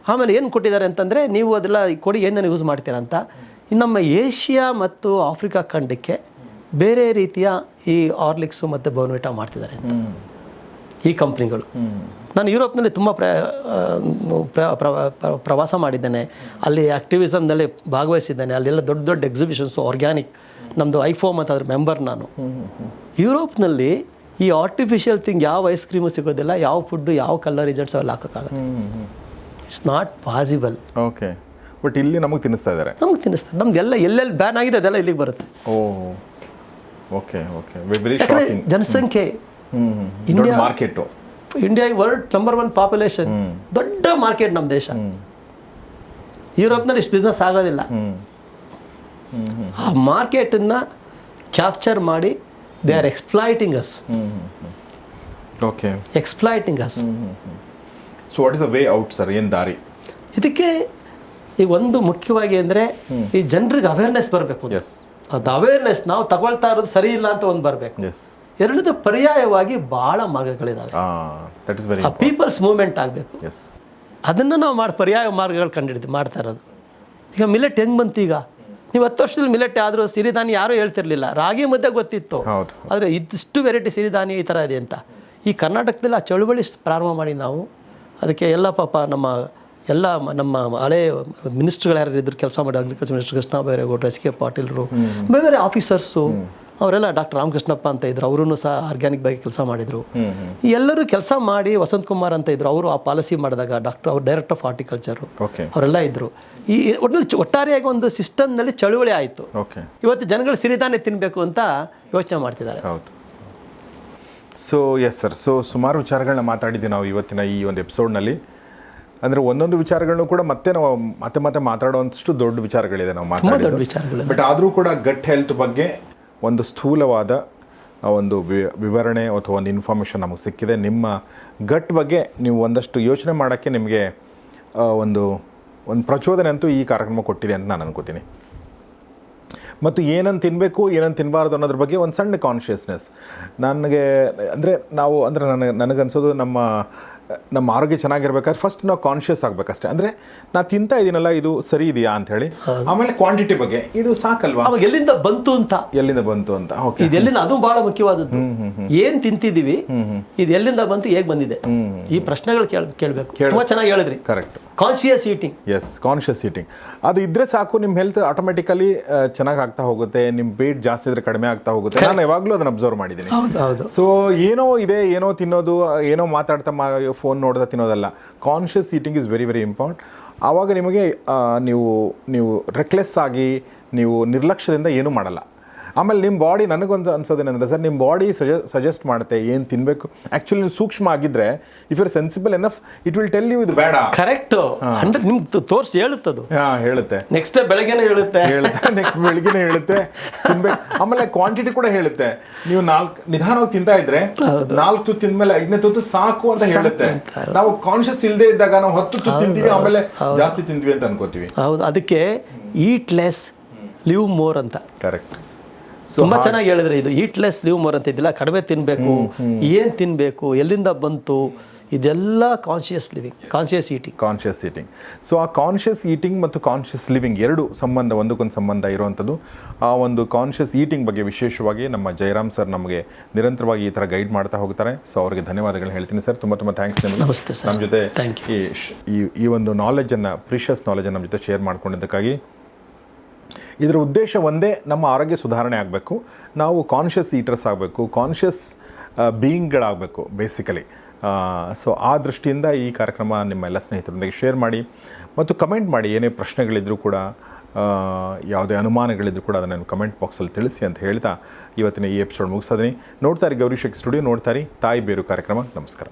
ಆಮೇಲೆ ಏನು ಕೊಟ್ಟಿದ್ದಾರೆ ಅಂತಂದರೆ ನೀವು ಅದೆಲ್ಲ ಕೊಡಿ ಏನೇನು ಯೂಸ್ ಮಾಡ್ತೀರಾ ಅಂತ. ನಮ್ಮ ಏಷ್ಯಾ ಮತ್ತು ಆಫ್ರಿಕಾ ಖಂಡಕ್ಕೆ ಬೇರೆ ರೀತಿಯ ಈ ಆರ್ಲಿಕ್ಸು ಮತ್ತು ಬೋರ್ನವಿಟಾ ಮಾಡ್ತಿದ್ದಾರೆ ಅಂತ. ಈ ಕಂಪ್ನಿಗಳು. ನಾನು ಯುರೋಪ್ನಲ್ಲಿ ತುಂಬ ಪ್ರ ಪ್ರ- ಪ್ರ- ಪ್ರ- ಪ್ರವಾಸ ಮಾಡಿದ್ದೇನೆ. ಅಲ್ಲಿ ಆ್ಯಕ್ಟಿವಿಸಮ್ನಲ್ಲಿ ಭಾಗವಹಿಸಿದ್ದೇನೆ. ಅಲ್ಲೆಲ್ಲ ದೊಡ್ಡ ದೊಡ್ಡ ಎಕ್ಸಿಬಿಷನ್ಸು ಆರ್ಗ್ಯಾನಿಕ್ ನಮ್ಮದು ಐಫೋಮ್ ಅಂತ ಅದ್ರ ಮೆಂಬರ್ ನಾನು. ಯುರೋಪ್ನಲ್ಲಿ ಈ ಆರ್ಟಿಫಿಷಿಯಲ್ ಥಿಂಗ್ ಯಾವ ಐಸ್ ಕ್ರೀಮು ಸಿಗೋದಿಲ್ಲ ಯಾವ ಫುಡ್ಡು ಯಾವ ಕಲರ್ ಏಜೆಂಟ್ಸ್ ಅವೆಲ್ಲ ಹಾಕೋಕ್ಕಾಗಲ್ಲ. It's not possible okay but ಇಲ್ಲಿ ನಮಗೆ ತಿನ್ನಿಸ್ತಾ ಇದ್ದಾರೆ ನಮ್ಗೆ ತಿನ್ನಿಸ್ತಾರೆ ನಮ್ದು ಎಲ್ಲ ಎಲ್ಲೆಲ್ಲಿ ಬ್ಯಾನ್ ಆಗಿದೆ ಅದೆಲ್ಲ ಇಲ್ಲಿಗೆ ಬರುತ್ತೆ. ಓಕೆ ಓಕೆ ಜನಸಂಖ್ಯೆ ಹ್ಞೂ market market. India world number one population. ದೊಡ್ಡ ಮಾರ್ಕೆಟ್ ನಮ್ಮ ದೇಶ. ಯುರೋಪ್ನಲ್ಲಿ ಇಷ್ಟು ಬಿಸ್ನೆಸ್ ಆಗೋದಿಲ್ಲ. ಆ ಮಾರ್ಕೆಟನ್ನ ಕ್ಯಾಪ್ಚರ್ ಮಾಡಿ they are exploiting us okay exploiting us so what is a way out sir ಏನು ದಾರಿ? ಇದಕ್ಕೆ ಈಗ ಒಂದು ಮುಖ್ಯವಾಗಿ ಅಂದರೆ ಈ ಜನರಿಗೆ ಅವೇರ್ನೆಸ್ ಬರಬೇಕು ಅದು ಅವೇರ್ನೆಸ್ ನಾವು ತಗೊಳ್ತಾ ಇರೋದು ಸರಿ ಇಲ್ಲ ಅಂತ ಒಂದು ಬರಬೇಕು. ಎಸ್ ಎರಡನೇದು ಪರ್ಯಾಯವಾಗಿ ಭಾಳ ಆ ಪೀಪಲ್ಸ್ ಮೂವ್ಮೆಂಟ್ ಆಗಬೇಕು. ಅದನ್ನು ನಾವು ಮಾಡಿ ಪರ್ಯಾಯ ಮಾರ್ಗಗಳು ಕಂಡಿಡಿದ್ ಮಾಡ್ತಾ ಇರೋದು. ಈಗ ಮಿಲೆಟ್ ಹೆಂಗ್ ಬಂತು ಈಗ? ನೀವು ಹತ್ತು ವರ್ಷದಲ್ಲಿ ಮಿಲೆಟ್ ಆದರೂ ಸಿರಿಧಾನ್ಯ ಯಾರೂ ಹೇಳ್ತಿರ್ಲಿಲ್ಲ. ರಾಗಿ ಮಧ್ಯೆ ಗೊತ್ತಿತ್ತು. ಆದರೆ ಇದಿಷ್ಟು ವೆರೈಟಿ ಸಿರಿಧಾನ್ಯ ಈ ಥರ ಇದೆ ಅಂತ. ಈ ಕರ್ನಾಟಕದಲ್ಲಿ ಆ ಚಳುವಳಿ ಪ್ರಾರಂಭ ಮಾಡಿ ನಾವು ಅದಕ್ಕೆ ಎಲ್ಲ ಪಾಪ ನಮ್ಮ ಎಲ್ಲ ನಮ್ಮ ಹಳೆ ಮಿನಿಸ್ಟ್ರುಗಳು ಯಾರು ಇದ್ರು ಕೆಲಸ ಮಾಡಿ ಅಗ್ರಿಕಲ್ಚರ್ ಮಿನಿಸ್ಟರ್ ಕೃಷ್ಣ ಬೈರೇಗೌಡರು ಎಸ್ ಕೆ ಪಾಟೀಲ್ರು ಬೇರೆ ಬೇರೆ ಆಫೀಸರ್ಸು ಅವರೆಲ್ಲ ಡಾಕ್ಟರ್ ರಾಮಕೃಷ್ಣಪ್ಪ ಅಂತ ಇದ್ರು ಅವರು ಸಹ ಆರ್ಗ್ಯಾನಿಕ್ ಬಗ್ಗೆ ಕೆಲಸ ಮಾಡಿದರು. ಎಲ್ಲರೂ ಕೆಲಸ ಮಾಡಿ ವಸಂತ್ ಕುಮಾರ್ ಅಂತ ಇದ್ರು ಅವರು ಆ ಪಾಲಿಸಿ ಮಾಡಿದಾಗ ಡಾಕ್ಟರ್ ಅವ್ರು ಡೈರೆಕ್ಟರ್ ಆಫ್ ಹಾರ್ಟಿಕಲ್ಚರು ಅವರೆಲ್ಲ ಇದ್ದರು ಈ ಒಟ್ಟಿನಲ್ಲಿ ಒಟ್ಟಾರೆಯಾಗಿ ಒಂದು ಸಿಸ್ಟಮ್ನಲ್ಲಿ ಚಳುವಳಿ ಆಯಿತು. ಇವತ್ತು ಜನಗಳು ಸಿರಿಧಾನ್ಯ ತಿನ್ನಬೇಕು ಅಂತ ಯೋಚನೆ ಮಾಡ್ತಿದ್ದಾರೆ. ಹೌದು. ಸೊ ಎಸ್ ಸರ್ ಸೊ ಸುಮಾರು ವಿಚಾರಗಳನ್ನ ಮಾತಾಡಿದ್ದೀವಿ ನಾವು ಇವತ್ತಿನ ಈ ಒಂದು ಎಪಿಸೋಡ್ನಲ್ಲಿ ಅಂದರೆ ಒಂದೊಂದು ವಿಚಾರಗಳನ್ನು ಕೂಡ ಮತ್ತೆ ನಾವು ಮತ್ತೆ ಮತ್ತೆ ಮಾತಾಡುವಂಥಷ್ಟು ದೊಡ್ಡ ವಿಚಾರಗಳಿದೆ ನಾವು ಮಾತಾಡೋದು ಬಟ್ ಆದರೂ ಕೂಡ ಗಟ್ ಹೆಲ್ತ್ ಬಗ್ಗೆ ಒಂದು ಸ್ಥೂಲವಾದ ಒಂದು ವಿವರಣೆ ಅಥವಾ ಒಂದು ಇನ್ಫಾರ್ಮೇಷನ್ ನಮಗೆ ಸಿಕ್ಕಿದೆ. ನಿಮ್ಮ ಗಟ್ ಬಗ್ಗೆ ನೀವು ಒಂದಷ್ಟು ಯೋಚನೆ ಮಾಡೋಕ್ಕೆ ನಿಮಗೆ ಒಂದು ಒಂದು ಪ್ರಚೋದನೆ ಅಂತೂ ಈ ಕಾರ್ಯಕ್ರಮ ಕೊಟ್ಟಿದೆ ಅಂತ ನಾನು ಅನ್ಕೋತೀನಿ. ಮತ್ತು ಏನನ್ನು ತಿನ್ನಬೇಕು ಏನನ್ನು ತಿನ್ನಬಾರ್ದು ಅನ್ನೋದ್ರ ಬಗ್ಗೆ ಒಂದು ಸಣ್ಣ ಕಾನ್ಷಿಯಸ್ನೆಸ್ ನನಗೆ, ಅಂದರೆ ನಾವು, ಅಂದರೆ ನನಗೆ, ನನಗನ್ಸೋದು ನಮ್ಮ ನಮ್ಮ ಆರೋಗ್ಯ ಚೆನ್ನಾಗಿರ್ಬೇಕಾದ್ರೆ ಫಸ್ಟ್ ನಾವು ಕಾನ್ಷಿಯಸ್ ಆಗಬೇಕಷ್ಟೇ. ಅಂದರೆ ನಾ ತಿಂತಾ ಇದೀನಲ್ಲ ಇದು ಸರಿ ಇದೆಯಾ ಅಂತ ಹೇಳಿ ಆಮೇಲೆ ಕ್ವಾಂಟಿಟಿ ಬಗ್ಗೆ ಇದು ಸಾಕಲ್ವಾ? ಅವಾಗ ಎಲ್ಲಿಂದ ಬಂತು ಅಂತ. ಎಲ್ಲಿಂದ ಬಂತು ಅಂತ? ಓಕೆ ಇದು ಎಲ್ಲಿಂದ ಅದು ಬಹಳ ಮುಖ್ಯವಾದದ್ದು. ಏನ್ ತಿಂತಿದೀವಿ ಇದು ಎಲ್ಲಿಂದ ಬಂತು ಹೇಗೆ ಬಂದಿದೆ? ಈ ಪ್ರಶ್ನೆಗಳು ಕೇಳ್ ಕೇಳಬೇಕು. ತುಂಬಾ ಚೆನ್ನಾಗಿ ಹೇಳಿದ್ರಿ. Correct conscious eating yes conscious eating ಅದು ಇದ್ರೆ ಸಾಕು ನಿಮ್ಮ ಹೆಲ್ತ್ ಆಟೋಮೆಟಿಕಲಿ ಚೆನ್ನಾಗಿ ಆಗ್ತಾ ಹೋಗುತ್ತೆ ನಿಮ್ಮ ವೇಟ್ ಜಾಸ್ತಿ ಇದ್ರೆ ಕಡಿಮೆ ಆಗ್ತಾ ಹೋಗುತ್ತೆ. ನಾನು ಯಾವಾಗಲೂ ಅದನ್ನು ಅಬ್ಸರ್ವ್ ಮಾಡಿದ್ದೀನಿ. ಸೊ ಏನೋ ಇದೆ ಏನೋ ತಿನ್ನೋದು ಏನೋ ಮಾತಾಡ್ತಾ ಫೋನ್ ನೋಡ್ದೆ ತಿನ್ನೋದಲ್ಲ. Conscious eating is very very important ಆವಾಗ ನಿಮಗೆ ನೀವು ನೀವು ರೆಕ್ಲೆಸ್ ಆಗಿ, ನೀವು ನಿರ್ಲಕ್ಷ್ಯದಿಂದ ಏನೂ ಮಾಡಲ್ಲ. ಆಮೇಲೆ ನಿಮ್ಮ ಬಾಡಿ ನನಗೊಂದು ಅನ್ಸೋದೇನೆಂದರೆ ಸರ್ ನಿಮ್ಮ ಬಾಡಿ ಸಜೆ ಸಜೆಸ್ಟ್ ಮಾಡುತ್ತೆ ಏನು ತಿನ್ನಬೇಕು ಆ್ಯಕ್ಚುಲಿ ನೀವು ಸೂಕ್ಷ್ಮ ಆಗಿದ್ರೆ if you're sensible enough it will tell you ಇದು ಬೇಡ. ಕರೆಕ್ಟ್ ಹಂಡ್ರೆಡ್ ನಿಮ್ಗೆ ತೋರಿಸಿ ಅದು ಹಾಂ ಹೇಳುತ್ತೆ. ನೆಕ್ಸ್ಟ್ ಬೆಳಗ್ಗೆನೆ ಹೇಳುತ್ತೆ. ಹೇಳುತ್ತೆ. ನೆಕ್ಸ್ಟ್ ಬೆಳಿಗ್ಗೆನೆ ಹೇಳುತ್ತೆ. ತಿನ್ಬೇಕು. ಆಮೇಲೆ ಕ್ವಾಂಟಿಟಿ ಕೂಡ ಹೇಳುತ್ತೆ. ನೀವು ನಾಲ್ಕು ನಿಧಾನವಾಗಿ ತಿಂತಾ ಇದ್ರೆ ನಾಲ್ಕು ತುತ್ತು ತಿಂದ್ಮೇಲೆ ಐದನೇ ತುತ್ತು ಸಾಕು ಅಂತ ಹೇಳುತ್ತೆ. ನಾವು ಕಾನ್ಶಿಯಸ್ ಇಲ್ಲದೆ ಇದ್ದಾಗ ನಾವು ಹತ್ತು ತುತ್ತು ತಿಂತೀವಿ ಆಮೇಲೆ ಜಾಸ್ತಿ ತಿಂದ್ವಿ ಅಂತ ಅನ್ಕೋತೀವಿ. ಹೌದು ಅದಕ್ಕೆ ಈಟ್ ಲೆಸ್ ಲಿವ್ ಮೋರ್ ಅಂತ. ಕರೆಕ್ಟ್ ತುಂಬಾ ಚೆನ್ನಾಗಿ ಹೇಳಿದ್ರೆ ಇದು. ಹೀಟ್ಲೆಸ್ ಲೆಸ್ ಲಿವ್ ಮೋರ್ ಅಂತ ಇದಿಲ್ಲ ಕಡಿಮೆ ತಿನ್ಬೇಕು ಏನ್ ತಿನ್ಬೇಕು ಎಲ್ಲಿಂದ ಬಂತು ಇದೆಲ್ಲ conscious living conscious eating conscious eating so ಆ ಕಾನ್ಷಿಯಸ್ ಈಟಿಂಗ್ ಮತ್ತು ಕಾನ್ಷಿಯಸ್ ಲಿವಿಂಗ್ ಎರಡು ಸಂಬಂಧ ಒಂದಕ್ಕೊಂದು ಸಂಬಂಧ ಇರುವಂಥದ್ದು. ಆ ಒಂದು ಕಾನ್ಷಿಯಸ್ ಈಟಿಂಗ್ ಬಗ್ಗೆ ವಿಶೇಷವಾಗಿ ನಮ್ಮ ಜಯರಾಮ್ ಸರ್ ನಮಗೆ ನಿರಂತರವಾಗಿ ಈ ಥರ ಗೈಡ್ ಮಾಡ್ತಾ ಹೋಗ್ತಾರೆ. ಸೊ ಅವರಿಗೆ ಧನ್ಯವಾದಗಳು ಹೇಳ್ತೀನಿ ಸರ್. ತುಂಬ ತುಂಬ ಥ್ಯಾಂಕ್ಸ್ ನಿಮಗೆ. ನಮಸ್ತೆ ಸರ್. ನಮ್ಮ ಜೊತೆ ಈ ಈ ಒಂದು ನಾಲೆಜನ್ನು ಪ್ರೀಷಿಯಸ್ ನಾಲೆಜನ್ನು ನಮ್ಮ ಜೊತೆ ಶೇರ್ ಮಾಡ್ಕೊಂಡಿದ್ದಕ್ಕಾಗಿ. ಇದರ ಉದ್ದೇಶ ಒಂದೇ ನಮ್ಮ ಆರೋಗ್ಯ ಸುಧಾರಣೆ ಆಗಬೇಕು. ನಾವು ಕಾನ್ಷಿಯಸ್ ಈಟರ್ಸ್ ಆಗಬೇಕು ಕಾನ್ಷಿಯಸ್ ಬೀಯಿಂಗ್ಗಳಾಗಬೇಕು ಬೇಸಿಕಲಿ ಸೊ ಆ ದೃಷ್ಟಿಯಿಂದ ಈ ಕಾರ್ಯಕ್ರಮ ನಿಮ್ಮೆಲ್ಲ ಸ್ನೇಹಿತರೊಂದಿಗೆ ಶೇರ್ ಮಾಡಿ ಮತ್ತು ಕಮೆಂಟ್ ಮಾಡಿ, ಏನೇ ಪ್ರಶ್ನೆಗಳಿದ್ದರೂ ಕೂಡ ಯಾವುದೇ ಅನುಮಾನಗಳಿದ್ರೂ ಕೂಡ ಅದನ್ನು ಕಮೆಂಟ್ ಬಾಕ್ಸಲ್ಲಿ ತಿಳಿಸಿ ಅಂತ ಹೇಳ್ತಾ ಇವತ್ತಿನ ಈ ಎಪಿಸೋಡ್ ಮುಗಿಸೋದಿನಿ ನೋಡ್ತಾರೆ ಗೌರಿ ಶೇಖ್ ಸ್ಟುಡಿಯೋ ನೋಡ್ತಾರೆ ತಾಯಿ ಬೇರು ಕಾರ್ಯಕ್ರಮ. ನಮಸ್ಕಾರ.